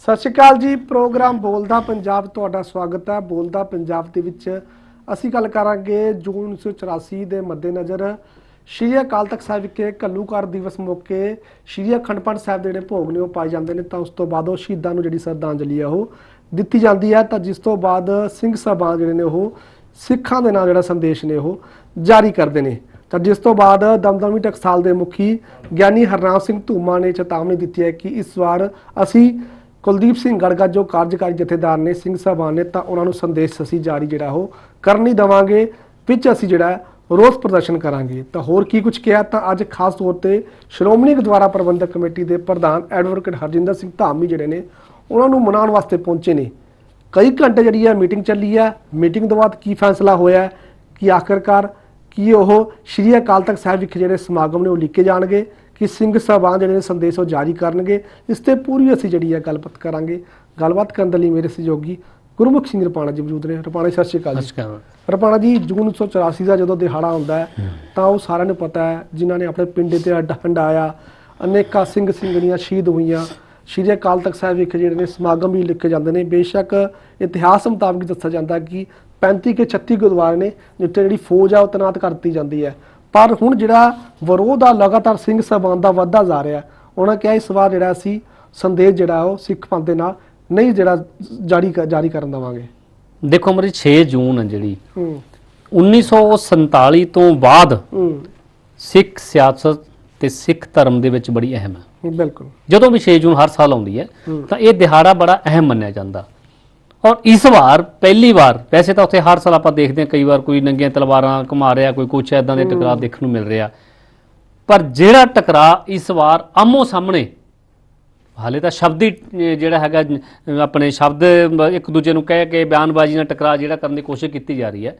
ਸਤਿ ਸ਼੍ਰੀ ਅਕਾਲ ਜੀ, ਪ੍ਰੋਗਰਾਮ ਬੋਲਦਾ ਪੰਜਾਬ, ਤੁਹਾਡਾ ਸਵਾਗਤ ਹੈ। ਬੋਲਦਾ ਪੰਜਾਬ ਦੇ ਵਿੱਚ ਅਸੀਂ ਗੱਲ ਕਰਾਂਗੇ ਜੂਨ 1984 ਦੇ ਮੱਦੇਨਜ਼ਰ ਸ਼੍ਰੀ ਅਕਾਲ ਤਖਤ ਸਾਹਿਬ ਵਿਖੇ ਘੱਲੂਘਾਰ ਦਿਵਸ ਮੌਕੇ ਸ਼੍ਰੀ ਅਖੰਡ ਪਾਠ ਸਾਹਿਬ ਦੇ ਜਿਹੜੇ ਭੋਗ ਨੇ ਉਹ ਪਾਏ ਜਾਂਦੇ ਨੇ। ਤਾਂ ਉਸ ਤੋਂ ਬਾਅਦ ਉਹ ਸ਼ਹੀਦਾਂ ਨੂੰ ਜਿਹੜੀ ਸ਼ਰਧਾਂਜਲੀ ਹੈ ਉਹ ਦਿੱਤੀ ਜਾਂਦੀ ਹੈ। ਤਾਂ ਜਿਸ ਤੋਂ ਬਾਅਦ ਸਿੰਘ ਸਾਹਿਬਾਨ ਜਿਹੜੇ ਨੇ ਉਹ ਸਿੱਖਾਂ ਦੇ ਨਾਲ ਜਿਹੜਾ ਸੰਦੇਸ਼ ਨੇ ਉਹ ਜਾਰੀ ਕਰਦੇ ਨੇ। ਤਾਂ ਜਿਸ ਤੋਂ ਬਾਅਦ ਦਮਦਮੀ ਟਕਸਾਲ ਦੇ ਮੁਖੀ ਗਿਆਨੀ ਹਰਨਾਮ ਸਿੰਘ ਧੂਮਾ ਨੇ ਚੇਤਾਵਨੀ ਦਿੱਤੀ ਹੈ ਕਿ ਇਸ ਵਾਰ ਅਸੀਂ ਕੁਲਦੀਪ ਸਿੰਘ ਗੜਗਾ, ਜੋ ਕਾਰਜਕਾਰੀ ਜਥੇਦਾਰ ਨੇ ਸਿੰਘ ਸਾਹਿਬਾਨ ਨੇ, ਤਾਂ ਉਹਨਾਂ ਨੂੰ ਸੰਦੇਸ਼ ਅਸੀਂ ਜਾਰੀ ਜਿਹੜਾ ਉਹ ਕਰਨ ਨਹੀਂ ਦਵਾਂਗੇ, ਵਿੱਚ ਅਸੀਂ ਜਿਹੜਾ ਰੋਸ ਪ੍ਰਦਰਸ਼ਨ ਕਰਾਂਗੇ। ਤਾਂ ਹੋਰ ਕੀ ਕੁਝ ਕਿਹਾ? ਤਾਂ ਅੱਜ ਖਾਸ ਤੌਰ ਤੇ ਸ਼੍ਰੋਮਣੀ ਗੁਰਦੁਆਰਾ ਪ੍ਰਬੰਧਕ ਕਮੇਟੀ ਦੇ ਪ੍ਰਧਾਨ ਐਡਵੋਕੇਟ ਹਰਜਿੰਦਰ ਸਿੰਘ ਧਾਮੀ ਜਿਹੜੇ ਨੇ, ਉਹਨਾਂ ਨੂੰ ਮਨਾਉਣ ਵਾਸਤੇ ਪਹੁੰਚੇ ਨੇ। ਕਈ ਘੰਟੇ ਜਿਹੜੀ ਹੈ ਮੀਟਿੰਗ ਚੱਲੀ ਹੈ ਮੀਟਿੰਗ ਤੋਂ ਬਾਅਦ ਕੀ ਫੈਸਲਾ ਹੋਇਆ? ਕਿ ਆਖਰਕਾਰ, ਕੀ ਉਹ ਸ਼੍ਰੀ ਅਕਾਲ ਤਖਤ ਸਾਹਿਬ ਵਿਖੇ ਜਿਹੜੇ ਸਮਾਗਮ ਨੇ ਉਹ ਲਿਖੇ ਜਾਣਗੇ? ਕਿ ਸਿੰਘ ਸਾਹਿਬਾਨ ਜਿਹੜੇ ਨੇ ਸੰਦੇਸ਼ ਉਹ ਜਾਰੀ ਕਰਨਗੇ। ਇਸ ਤੇ ਪੂਰੀ ਅਸੀਂ ਜਿਹੜੀ ਹੈ ਗੱਲਬਾਤ ਕਰਾਂਗੇ। ਗੱਲਬਾਤ ਕਰਨ ਦੇ ਲਈ ਮੇਰੇ ਸਹਿਯੋਗੀ ਗੁਰਮੁਖ ਸਿੰਘ ਰਪਾਣਾ ਜੀ ਮੌਜੂਦ ਨੇ। ਰਪਾਣਾ ਸਤਿ ਸ਼੍ਰੀ ਅਕਾਲ ਜੀ। ਰਪਾਣਾ ਜੀ ਜੂਨ 1984 ਦਾ ਜਦੋਂ ਦਿਹਾੜਾ ਹੁੰਦਾ ਤਾਂ ਉਹ ਸਾਰਿਆਂ ਨੂੰ ਪਤਾ ਹੈ ਜਿਨ੍ਹਾਂ ਨੇ ਆਪਣੇ ਪਿੰਡ ਤੇ ਅੱਡ ਹੰਡਾਇਆ ਅਨੇਕਾਂ ਸਿੰਘ ਸਿੰਘਣੀਆਂ ਸ਼ਹੀਦ ਹੋਈਆਂ। ਸ਼੍ਰੀ ਅਕਾਲ ਤਖਤ ਸਾਹਿਬ ਵਿਖੇ ਜਿਹੜੇ ਨੇ ਸਮਾਗਮ ਵੀ ਲਿਖੇ ਜਾਂਦੇ ਨੇ। ਬੇਸ਼ੱਕ ਇਤਿਹਾਸ ਮੁਤਾਬਕ ਦੱਸਿਆ ਜਾਂਦਾ ਕਿ 35 ਕੇ 36 ਗੁਰਦੁਆਰੇ ਨੇ ਜਿੱਥੇ ਜਿਹੜੀ ਫੌਜ ਆ ਉਹ ਤੈਨਾਤ ਕਰ ਦਿੱਤੀ ਜਾਂਦੀ ਹੈ। ਪਰ ਹੁਣ ਜਿਹੜਾ ਵਿਰੋਧ ਆ ਲਗਾਤਾਰ ਸਿੰਘ ਸਾਹਿਬਾਨ ਦਾ ਵੱਧਦਾ ਜਾ ਰਿਹਾ ਉਹਨਾਂ ਕਿਹਾ ਇਸ ਵਾਰ ਜਿਹੜਾ ਅਸੀਂ ਸੰਦੇਸ਼ ਜਿਹੜਾ ਉਹ ਸਿੱਖ ਪੰਥ ਦੇ ਨਾਲ ਨਹੀਂ ਜਿਹੜਾ ਜਾਰੀ ਜਾਰੀ ਕਰਨ ਦੇਵਾਂਗੇ। ਦੇਖੋ ਮੇਰੀ 6 ਜੂਨ ਹੈ ਜਿਹੜੀ। ਹੂੰ। 1947 ਤੋਂ ਬਾਅਦ ਹੂੰ। ਸਿੱਖ ਸਿਆਸਤ ਤੇ ਸਿੱਖ ਧਰਮ ਦੇ ਵਿੱਚ ਬੜੀ ਅਹਿਮ ਹੈ। ਬਿਲਕੁਲ। ਜਦੋਂ ਵੀ 6 ਜੂਨ ਹਰ ਸਾਲ ਆਉਂਦੀ ਹੂੰ। ਤਾਂ ਇਹ ਦਿਹਾੜਾ ਬੜਾ ਅਹਿਮ ਮੰਨਿਆ ਜਾਂਦਾ। ਔਰ ਇਸ ਵਾਰ ਪਹਿਲੀ ਵਾਰ ਵੈਸੇ ਤਾਂ ਉੱਥੇ ਹਰ ਸਾਲ ਆਪਾਂ ਦੇਖਦੇ ਹਾਂ ਕਈ ਵਾਰ ਕੋਈ ਨੰਗੀਆਂ ਤਲਵਾਰਾਂ ਘੁਮਾ ਰਿਹਾ ਕੋਈ ਕੁਛ ਐਦਾਂ ਦੇ ਟਕਰਾਅ ਦੇਖਣ ਨੂੰ ਮਿਲ ਰਿਹਾ। ਪਰ ਜਿਹੜਾ ਟਕਰਾਅ ਇਸ ਵਾਰ ਆਮੋ ਸਾਹਮਣੇ ਹਾਲੇ ਤਾਂ ਸ਼ਬਦੀ ਜਿਹੜਾ ਹੈਗਾ ਆਪਣੇ ਸ਼ਬਦ ਇੱਕ ਦੂਜੇ ਨੂੰ ਕਹਿ ਕੇ ਬਿਆਨਬਾਜ਼ੀ ਨਾਲ ਟਕਰਾਅ ਜਿਹੜਾ ਕਰਨ ਦੀ ਕੋਸ਼ਿਸ਼ ਕੀਤੀ ਜਾ ਰਹੀ ਹੈ।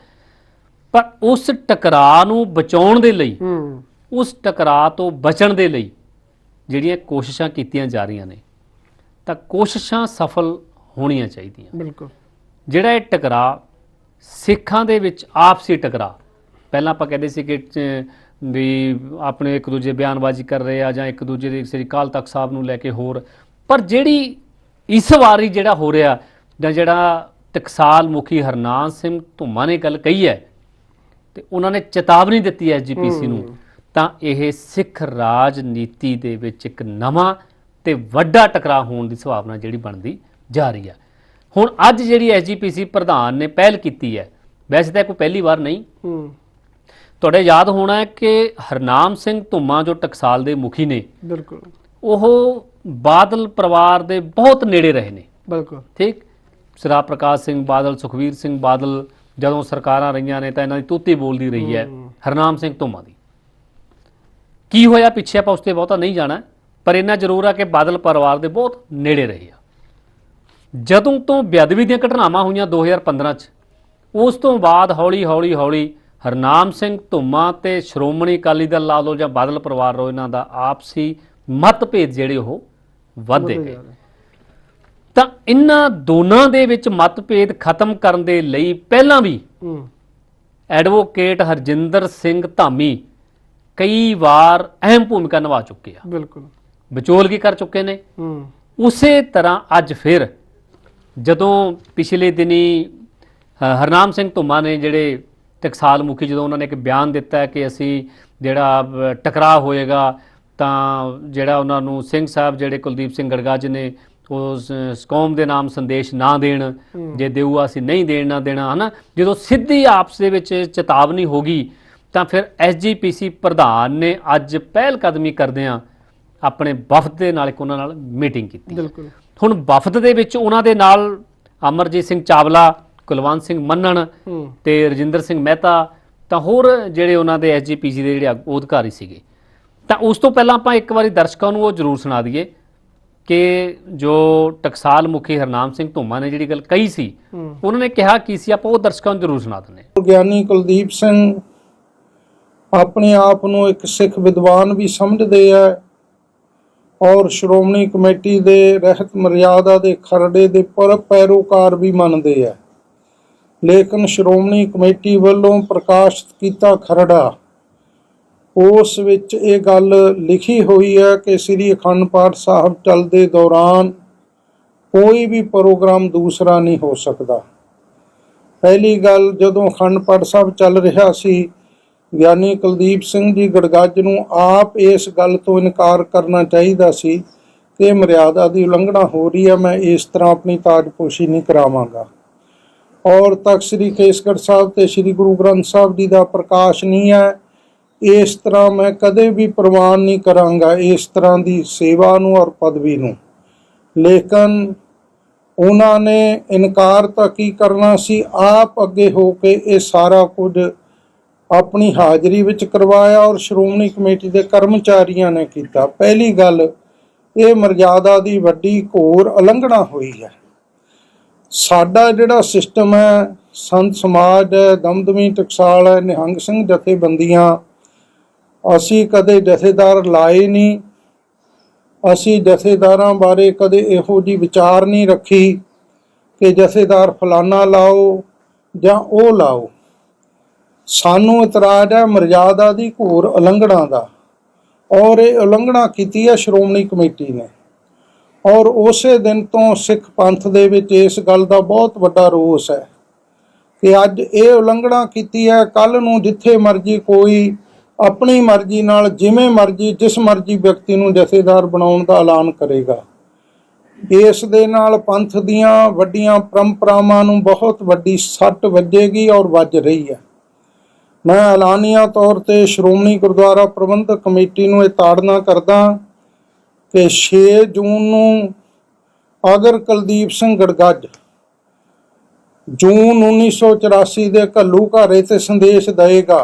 ਪਰ ਉਸ ਟਕਰਾਅ ਨੂੰ ਬਚਾਉਣ ਦੇ ਲਈ ਉਸ ਟਕਰਾਅ ਤੋਂ ਬਚਣ ਦੇ ਲਈ ਜਿਹੜੀਆਂ ਕੋਸ਼ਿਸ਼ਾਂ ਕੀਤੀਆਂ ਜਾ ਰਹੀਆਂ ਨੇ ਤਾਂ ਕੋਸ਼ਿਸ਼ਾਂ ਸਫਲ ਹੋਣੀਆਂ ਚਾਹੀਦੀਆਂ। ਬਿਲਕੁਲ। ਜਿਹੜਾ ਇਹ ਟਕਰਾਅ ਸਿੱਖਾਂ ਦੇ ਵਿੱਚ ਆਪਸੀ ਟਕਰਾਅ ਪਹਿਲਾਂ ਆਪਾਂ ਕਹਿੰਦੇ ਸੀ ਕਿ ਵੀ ਆਪਣੇ ਇੱਕ ਦੂਜੇ ਬਿਆਨਬਾਜ਼ੀ ਕਰ ਰਹੇ ਆ ਜਾਂ ਇੱਕ ਦੂਜੇ ਦੇ ਸ੍ਰੀ ਅਕਾਲ ਤਖਤ ਸਾਹਿਬ ਨੂੰ ਲੈ ਕੇ ਹੋਰ ਪਰ ਜਿਹੜੀ ਇਸ ਵਾਰੀ ਜਿਹੜਾ ਹੋ ਰਿਹਾ ਜਾਂ ਜਿਹੜਾ ਟਕਸਾਲ ਮੁਖੀ ਹਰਨਾਮ ਸਿੰਘ ਧੁੰਮਾ ਨੇ ਗੱਲ ਕਹੀ ਹੈ ਤੇ ਉਹਨਾਂ ਨੇ ਚੇਤਾਵਨੀ ਦਿੱਤੀ ਹੈ ਐਸਜੀਪੀਸੀ ਨੂੰ ਤਾਂ ਇਹ ਸਿੱਖ ਰਾਜਨੀਤੀ ਦੇ ਵਿੱਚ ਇੱਕ ਨਵਾਂ ਤੇ ਵੱਡਾ ਟਕਰਾਅ ਹੋਣ ਦੀ ਸੰਭਾਵਨਾ ਜਿਹੜੀ ਬਣਦੀ ਜਾ ਰਹੀ ਹੈ। ਹੁਣ ਅੱਜ ਜਿਹੜੀ ਐਸਜੀਪੀਸੀ ਪ੍ਰਧਾਨ ਨੇ ਪਹਿਲ ਕੀਤੀ ਹੈ ਵੈਸੇ ਤਾਂ ਕੋਈ ਪਹਿਲੀ ਵਾਰ ਨਹੀਂ। ਹੂੰ। ਤੁਹਾਡੇ ਯਾਦ ਹੋਣਾ ਹੈ ਕਿ ਹਰਨਾਮ ਸਿੰਘ ਧੁੰਮਾ ਜੋ ਟਕਸਾਲ ਦੇ ਮੁਖੀ ਨੇ ਬਿਲਕੁਲ। ਉਹ ਬਾਦਲ ਪਰਿਵਾਰ ਦੇ ਬਹੁਤ ਨੇੜੇ ਰਹੇ ਨੇ। ਬਿਲਕੁਲ। ਠੀਕ? ਸਰਾ ਪ੍ਰਕਾਸ਼ ਸਿੰਘ ਬਾਦਲ ਸੁਖਵੀਰ ਸਿੰਘ ਬਾਦਲ ਜਦੋਂ ਸਰਕਾਰਾਂ ਰਹੀਆਂ ਨੇ ਤਾਂ ਇਹਨਾਂ ਦੀ ਤੂਤੀ ਬੋਲਦੀ ਰਹੀ ਹੈ। ਹਰਨਾਮ ਸਿੰਘ ਧੁੰਮਾ ਦੀ। ਕੀ ਹੋਇਆ ਪਿੱਛੇ ਆਪਾਂ ਉਸ ਤੇ ਬਹੁਤਾ ਨਹੀਂ ਜਾਣਾ ਪਰ ਇੰਨਾ ਜ਼ਰੂਰ ਆ ਕਿ ਬਾਦਲ ਪਰਿਵਾਰ ਦੇ ਬਹੁਤ ਨੇੜੇ ਰਹੇ ਆ। ਜਦੋਂ ਤੋਂ ਬੇਅਦਬੀ ਦੀਆਂ ਘਟਨਾਵਾਂ ਹੋਈਆਂ 2015 ਚ ਉਸ ਤੋਂ ਬਾਅਦ ਹੌਲੀ ਹੌਲੀ ਹੌਲੀ ਹਰਨਾਮ ਸਿੰਘ ਧੁੰਮਾ ਤੇ ਸ਼੍ਰੋਮਣੀ ਅਕਾਲੀ ਦਲ ਲਾ ਲਓ ਜਾਂ ਬਾਦਲ ਪਰਿਵਾਰ ਰੋ ਇਹਨਾਂ ਦਾ ਆਪਸੀ ਮਤਭੇਦ ਜਿਹੜੇ ਉਹ ਵੱਧਦੇ ਗਏ। ਤਾਂ ਇਹਨਾਂ ਦੋਨਾਂ ਦੇ ਵਿੱਚ ਮਤਭੇਦ ਖਤਮ ਕਰਨ ਦੇ ਲਈ ਪਹਿਲਾਂ ਵੀ ਐਡਵੋਕੇਟ ਹਰਜਿੰਦਰ ਸਿੰਘ ਧਾਮੀ ਕਈ ਵਾਰ ਅਹਿਮ ਭੂਮਿਕਾ ਨਿਭਾ ਚੁੱਕੇ ਆ। ਬਿਲਕੁਲ। ਵਿਚੋਲਗੀ ਕਰ ਚੁੱਕੇ ਨੇ। ਉਸੇ ਤਰ੍ਹਾਂ ਅੱਜ ਫਿਰ ਜਦੋਂ ਪਿਛਲੇ ਦਿਨੀ ਹਰਨਾਮ ਸਿੰਘ ਧੁੰਮਾ ਨੇ ਜਿਹੜੇ ਟਕਸਾਲ ਮੁਖੀ ਜਦੋਂ ਉਹਨਾਂ ਨੇ ਇੱਕ ਬਿਆਨ ਦਿੱਤਾ ਕਿ ਅਸੀਂ ਜਿਹੜਾ ਟਕਰਾਅ ਹੋਏਗਾ ਤਾਂ ਜਿਹੜਾ ਉਹਨਾਂ ਨੂੰ ਸਿੰਘ ਸਾਹਿਬ ਜਿਹੜੇ ਕੁਲਦੀਪ ਸਿੰਘ ਗੜਗਾਜ ਨੇ ਉਸ ਅ, ਕੌਮ ਦੇ ਨਾਮ ਸੰਦੇਸ਼ ਨਾ ਦੇਣ ਜੇ ਦੇਊ ਅਸੀਂ ਨਹੀਂ ਦੇਣ ਨਾ ਦੇਣਾ ਹਨਾ? ਜਦੋਂ ਸਿੱਧੀ ਆਪਸ ਦੇ ਵਿੱਚ ਚੇਤਾਵਨੀ ਹੋ ਗਈ ਤਾਂ ਫਿਰ ਐਸਜੀਪੀਸੀ ਪ੍ਰਧਾਨ ਨੇ ਅੱਜ ਪਹਿਲ ਕਦਮੀ ਕਰਦਿਆਂ ਆਪਣੇ ਵਫਦ ਦੇ ਨਾਲ ਇੱਕ ਉਹਨਾਂ ਨਾਲ ਮੀਟਿੰਗ ਕੀਤੀ। ਬਿਲਕੁਲ। ਹੁਣ ਵਫਦ ਦੇ ਵਿੱਚ ਉਹਨਾਂ ਦੇ ਨਾਲ ਅਮਰਜੀਤ ਸਿੰਘ ਚਾਵਲਾ ਕੁਲਵੰਤ ਸਿੰਘ ਮੰਨਣ ਤੇ ਰਜਿੰਦਰ ਸਿੰਘ ਮਹਿਤਾ ਤਾਂ ਹੋਰ ਜਿਹੜੇ ਉਹਨਾਂ ਦੇ ਐਸਜੀਪੀਸੀ ਦੇ ਜਿਹੜੇ ਅਧਿਕਾਰੀ ਸੀਗੇ। ਤਾਂ ਉਸ ਤੋਂ ਪਹਿਲਾਂ ਆਪਾਂ ਇੱਕ ਵਾਰੀ ਦਰਸ਼ਕਾਂ ਨੂੰ ਉਹ ਜ਼ਰੂਰ ਸੁਣਾ ਦਈਏ ਕਿ ਜੋ ਟਕਸਾਲ ਮੁਖੀ ਹਰਨਾਮ ਸਿੰਘ ਧੁੰਮਾ ਨੇ ਜਿਹੜੀ ਗੱਲ ਕਹੀ ਸੀ ਉਹਨਾਂ ਨੇ ਕਿਹਾ ਕੀ ਸੀ? ਆਪਾਂ ਉਹ ਦਰਸ਼ਕਾਂ ਨੂੰ ਜ਼ਰੂਰ ਸੁਣਾ ਦਿੰਦੇ ਹਾਂ। ਗਿਆਨੀ ਕੁਲਦੀਪ ਸਿੰਘ ਆਪਣੇ ਆਪ ਨੂੰ ਇੱਕ ਸਿੱਖ ਵਿਦਵਾਨ ਵੀ ਸਮਝਦੇ ਆ। ਔਰ ਸ਼੍ਰੋਮਣੀ ਕਮੇਟੀ ਦੇ ਰਹਿਤ ਮਰਿਆਦਾ ਦੇ ਖਰੜੇ ਦੇ ਪਰ ਪੈਰੋਕਾਰ ਵੀ ਮੰਨਦੇ ਆ। ਲੇਕਿਨ ਸ਼੍ਰੋਮਣੀ ਕਮੇਟੀ ਵੱਲੋਂ ਪ੍ਰਕਾਸ਼ਿਤ ਕੀਤਾ ਖਰੜਾ, ਉਸ ਵਿੱਚ ਇਹ ਗੱਲ ਲਿਖੀ ਹੋਈ ਹੈ ਕਿ ਸ੍ਰੀ ਅਖੰਡ ਪਾਠ ਸਾਹਿਬ ਚੱਲਦੇ ਦੌਰਾਨ ਕੋਈ ਵੀ ਪ੍ਰੋਗਰਾਮ ਦੂਸਰਾ ਨਹੀਂ ਹੋ ਸਕਦਾ। ਪਹਿਲੀ ਗੱਲ ਜਦੋਂ ਅਖੰਡ ਪਾਠ ਸਾਹਿਬ ਚੱਲ ਰਿਹਾ ਸੀ ਗਿਆਨੀ ਕੁਲਦੀਪ ਸਿੰਘ ਜੀ ਗੜਗੱਜ ਨੂੰ ਆਪ ਇਸ ਗੱਲ ਤੋਂ ਇਨਕਾਰ ਕਰਨਾ ਚਾਹੀਦਾ ਸੀ ਕਿ ਮਰਿਆਦਾ ਦੀ ਉਲੰਘਣਾ ਹੋ ਰਹੀ ਹੈ, ਮੈਂ ਇਸ ਤਰ੍ਹਾਂ ਆਪਣੀ ਤਾਜਪੋਸ਼ੀ ਨਹੀਂ ਕਰਾਵਾਂਗਾ। ਔਰ ਤਖਤ ਸ੍ਰੀ ਕੇਸਗੜ੍ਹ ਸਾਹਿਬ ਤੇ ਸ੍ਰੀ ਗੁਰੂ ਗ੍ਰੰਥ ਸਾਹਿਬ ਜੀ ਦਾ ਪ੍ਰਕਾਸ਼ ਨਹੀਂ ਹੈ, ਇਸ ਤਰ੍ਹਾਂ ਮੈਂ ਕਦੇ ਵੀ ਪ੍ਰਵਾਨ ਨਹੀਂ ਕਰਾਂਗਾ ਇਸ ਤਰ੍ਹਾਂ ਦੀ ਸੇਵਾ ਨੂੰ ਔਰ ਪਦਵੀ ਨੂੰ। ਲੇਕਿਨ ਉਹਨਾਂ ਨੇ ਇਨਕਾਰ ਤਾਂ ਕੀ ਕਰਨਾ ਸੀ, ਆਪ ਅੱਗੇ ਹੋ ਕੇ ਇਹ ਸਾਰਾ ਕੁਝ ਆਪਣੀ ਹਾਜ਼ਰੀ ਵਿੱਚ ਕਰਵਾਇਆ ਔਰ ਸ਼੍ਰੋਮਣੀ ਕਮੇਟੀ ਦੇ ਕਰਮਚਾਰੀਆਂ ਨੇ ਕੀਤਾ। ਪਹਿਲੀ ਗੱਲ, ਇਹ ਮਰਜ਼ਾਦਾ ਦੀ ਵੱਡੀ ਘੋਰ ਉਲੰਘਣਾ ਹੋਈ ਹੈ। ਸਾਡਾ ਜਿਹੜਾ ਸਿਸਟਮ ਹੈ, ਸੰਤ ਸਮਾਜ ਹੈ, ਦਮਦਮੀ ਟਕਸਾਲ ਹੈ, ਨਿਹੰਗ ਸਿੰਘ ਜਥੇਬੰਦੀਆਂ, ਅਸੀਂ ਕਦੇ ਜਥੇਦਾਰ ਲਾਏ ਨਹੀਂ, ਅਸੀਂ ਜਥੇਦਾਰਾਂ ਬਾਰੇ ਕਦੇ ਇਹੋ ਜੀ ਵਿਚਾਰ ਨਹੀਂ ਰੱਖੀ ਕਿ ਜਥੇਦਾਰ ਫਲਾਨਾ ਲਾਓ ਜਾਂ ਉਹ ਲਾਓ। ਸਾਨੂੰ ਇਤਰਾਜ਼ ਹੈ ਮਰਜ਼ਾਦਾ ਦੀ ਘੋਰ ਉਲੰਘਣਾ ਦਾ। ਔਰ ਇਹ ਉਲੰਘਣਾ ਕੀਤੀ ਹੈ ਸ਼੍ਰੋਮਣੀ ਕਮੇਟੀ ਨੇ। ਔਰ ਉਸੇ ਦਿਨ ਤੋਂ ਸਿੱਖ ਪੰਥ ਦੇ ਵਿੱਚ ਇਸ ਗੱਲ ਦਾ ਬਹੁਤ ਵੱਡਾ ਰੋਸ ਹੈ ਕਿ ਅੱਜ ਇਹ ਉਲੰਘਣਾ ਕੀਤੀ ਹੈ। ਕੱਲ ਨੂੰ ਜਿੱਥੇ ਮਰਜ਼ੀ ਕੋਈ ਆਪਣੀ ਮਰਜ਼ੀ ਨਾਲ ਜਿਵੇਂ ਮਰਜ਼ੀ, ਜਿਸ ਮਰਜ਼ੀ ਵਿਅਕਤੀ ਨੂੰ ਜਥੇਦਾਰ ਬਣਾਉਣ ਦਾ ਐਲਾਨ ਕਰੇਗਾ। ਇਸ ਦੇ ਨਾਲ ਪੰਥ ਦੀਆਂ ਵੱਡੀਆਂ ਪਰੰਪਰਾਵਾਂ ਨੂੰ ਬਹੁਤ ਵੱਡੀ ਸੱਟ ਵੱਜੇਗੀ ਔਰ ਵੱਜ ਰਹੀ ਹੈ। ਮੈਂ ਐਲਾਨੀਆ ਤੌਰ ਤੇ ਸ਼੍ਰੋਮਣੀ ਗੁਰਦੁਆਰਾ ਪ੍ਰਬੰਧਕ ਕਮੇਟੀ ਨੂੰ ਇਹ ਤਾੜਨਾ ਕਰਦਾ ਕਿ 6 ਜੂਨ ਨੂੰ ਅਗਰ ਕੁਲਦੀਪ ਸਿੰਘ ਗੜਗੱਜ ਜੂਨ 1984 ਦੇ ਘੱਲੂ ਘਾਰੇ ਤੇ ਸੰਦੇਸ਼ ਦੇਗਾ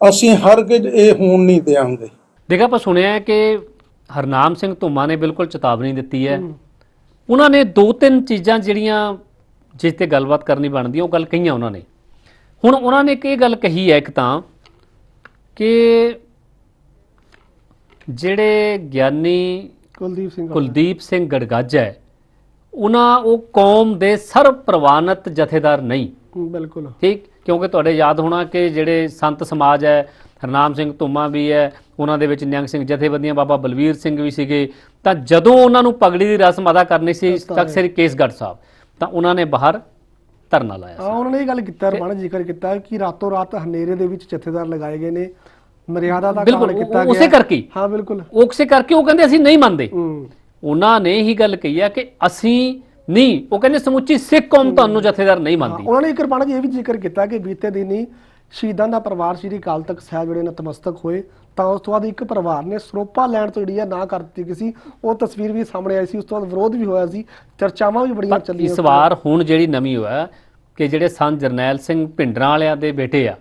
ਅਸੀਂ ਹਰਗਿਜ਼ ਇਹ ਹੋਣ ਨਹੀਂ ਦੇਵਾਂਗੇ ਦੇਖਾ ਆਪਾਂ ਸੁਣਿਆ ਕਿ ਹਰਨਾਮ ਸਿੰਘ ਧੁੰਮਾ ਨੇ ਬਿਲਕੁਲ ਚੇਤਾਵਨੀ ਦਿੱਤੀ ਹੈ। ਉਹਨਾਂ ਨੇ ਦੋ ਤਿੰਨ ਚੀਜ਼ਾਂ ਜਿਹੜੀਆਂ ਜਿਸ ਤੇ ਗੱਲਬਾਤ ਕਰਨੀ ਬਣਦੀ ਉਹ ਗੱਲ ਕਹੀਆਂ ਉਹਨਾਂ ਨੇ। ਹੁਣ ਉਹਨਾਂ ਨੇ ਇੱਕ ਇਹ ਗੱਲ ਕਹੀ ਹੈ ਇੱਕ ਤਾਂ ਕਿ ਜਿਹੜੇ ਗਿਆਨੀ ਕੁਲਦੀਪ ਸਿੰਘ ਕੁਲਦੀਪ ਸਿੰਘ ਗੜਗੱਜ ਹੈ ਉਹਨਾਂ ਉਹ ਕੌਮ ਦੇ ਸਰਵ ਪ੍ਰਵਾਨਿਤ ਜਥੇਦਾਰ ਨਹੀਂ। ਬਿਲਕੁਲ। ਠੀਕ? ਕਿਉਂਕਿ ਤੁਹਾਡੇ ਯਾਦ ਹੋਣਾ ਕਿ ਜਿਹੜੇ ਸੰਤ ਸਮਾਜ ਹੈ ਹਰਨਾਮ ਸਿੰਘ ਧੁੰਮਾ ਵੀ ਹੈ ਉਹਨਾਂ ਦੇ ਵਿੱਚ ਨਿਹੰਗ ਸਿੰਘ ਜਥੇਬੰਦੀਆਂ ਬਾਬਾ ਬਲਵੀਰ ਸਿੰਘ ਵੀ ਸੀਗੇ। ਤਾਂ ਜਦੋਂ ਉਹਨਾਂ ਨੂੰ ਪਗੜੀ ਦੀ ਰਸਮ ਅਦਾ ਕਰਨੀ ਸੀ ਤਖਤ ਸ੍ਰੀ ਕੇਸਗੜ੍ਹ ਸਾਹਿਬ ਤਾਂ ਉਹਨਾਂ ਨੇ ਬਾਹਰ ਧਰਨਾ ਲਾਇਆ ਹਾਂ ਉਹਨਾਂ ਨੇ ਇਹ ਗੱਲ ਕੀਤਾ ਰਮਾਨ ਜ਼ਿਕਰ ਕੀਤਾ ਕਿ ਰਾਤੋਂ ਰਾਤ ਹਨੇਰੇ ਦੇ ਵਿੱਚ ਜਥੇਦਾਰ ਲਗਾਏ ਗਏ ਨੇ ਮਰਿਆਦਾ ਦਾ ਕਾਲ ਕੀਤਾ ਗਿਆ। ਉਸੇ ਕਰਕੇ ਹੀ। ਬਿਲਕੁਲ। ਉਸੇ ਕਰਕੇ ਉਹ ਕਹਿੰਦੇ ਅਸੀਂ ਨਹੀਂ ਮੰਨਦੇ। ਉਹਨਾਂ ਨੇ ਹੀ ਗੱਲ ਕਹੀ ਹੈ ਕਿ ਅਸੀਂ ਨਹੀਂ ਉਹ ਕਹਿੰਦੇ ਸਮੁੱਚੀ ਸਿੱਖ ਕੌਮ ਤੁਹਾਨੂੰ ਜਥੇਦਾਰ ਨਹੀਂ ਮੰਨਦੀ। ਉਹਨਾਂ ਨੇ ਇੱਕ ਜੀ ਇਹ ਵੀ ਜ਼ਿਕਰ ਕੀਤਾ ਕਿ ਬੀਤੇ ਦਿਨ ਸ਼ਹੀਦਾਂ ਦਾ ਪਰਿਵਾਰ ਸ਼੍ਰੀ ਅਕਾਲ ਤਖਤ ਸਾਹਿਬ ਜਿਹੜੇ ਨਤਮਸਤਕ ਹੋਏ ਤਾਂ ਉਸ ਤੋਂ ਬਾਅਦ ਇੱਕ ਪਰਿਵਾਰ ਨੇ ਸਰੋਪਾ ਲੈਣ ਤੋਂ ਜਿਹੜੀ ਆ ਨਾ ਕਰ ਦਿੱਤੀ ਸੀ ਉਹ ਤਸਵੀਰ ਵੀ ਸਾਹਮਣੇ ਆਈ ਸੀ ਉਸ ਤੋਂ ਬਾਅਦ ਵਿਰੋਧ ਵੀ ਹੋਇਆ ਸੀ ਚਰਚਾਵਾਂ ਵੀ ਬੜੀਆਂ ਚੱਲੀਆਂ ਇਸ ਵਾਰ ਹੁਣ ਜਿਹੜੀ ਨਵੀਂ ਹੋਇਆ ਕਿ ਜਿਹੜੇ ਸੰਤ ਜਰਨੈਲ ਸਿੰਘ ਭਿੰਡਰਾਂ ਵਾਲਿਆਂ ਦੇ ਬੇਟੇ ਆ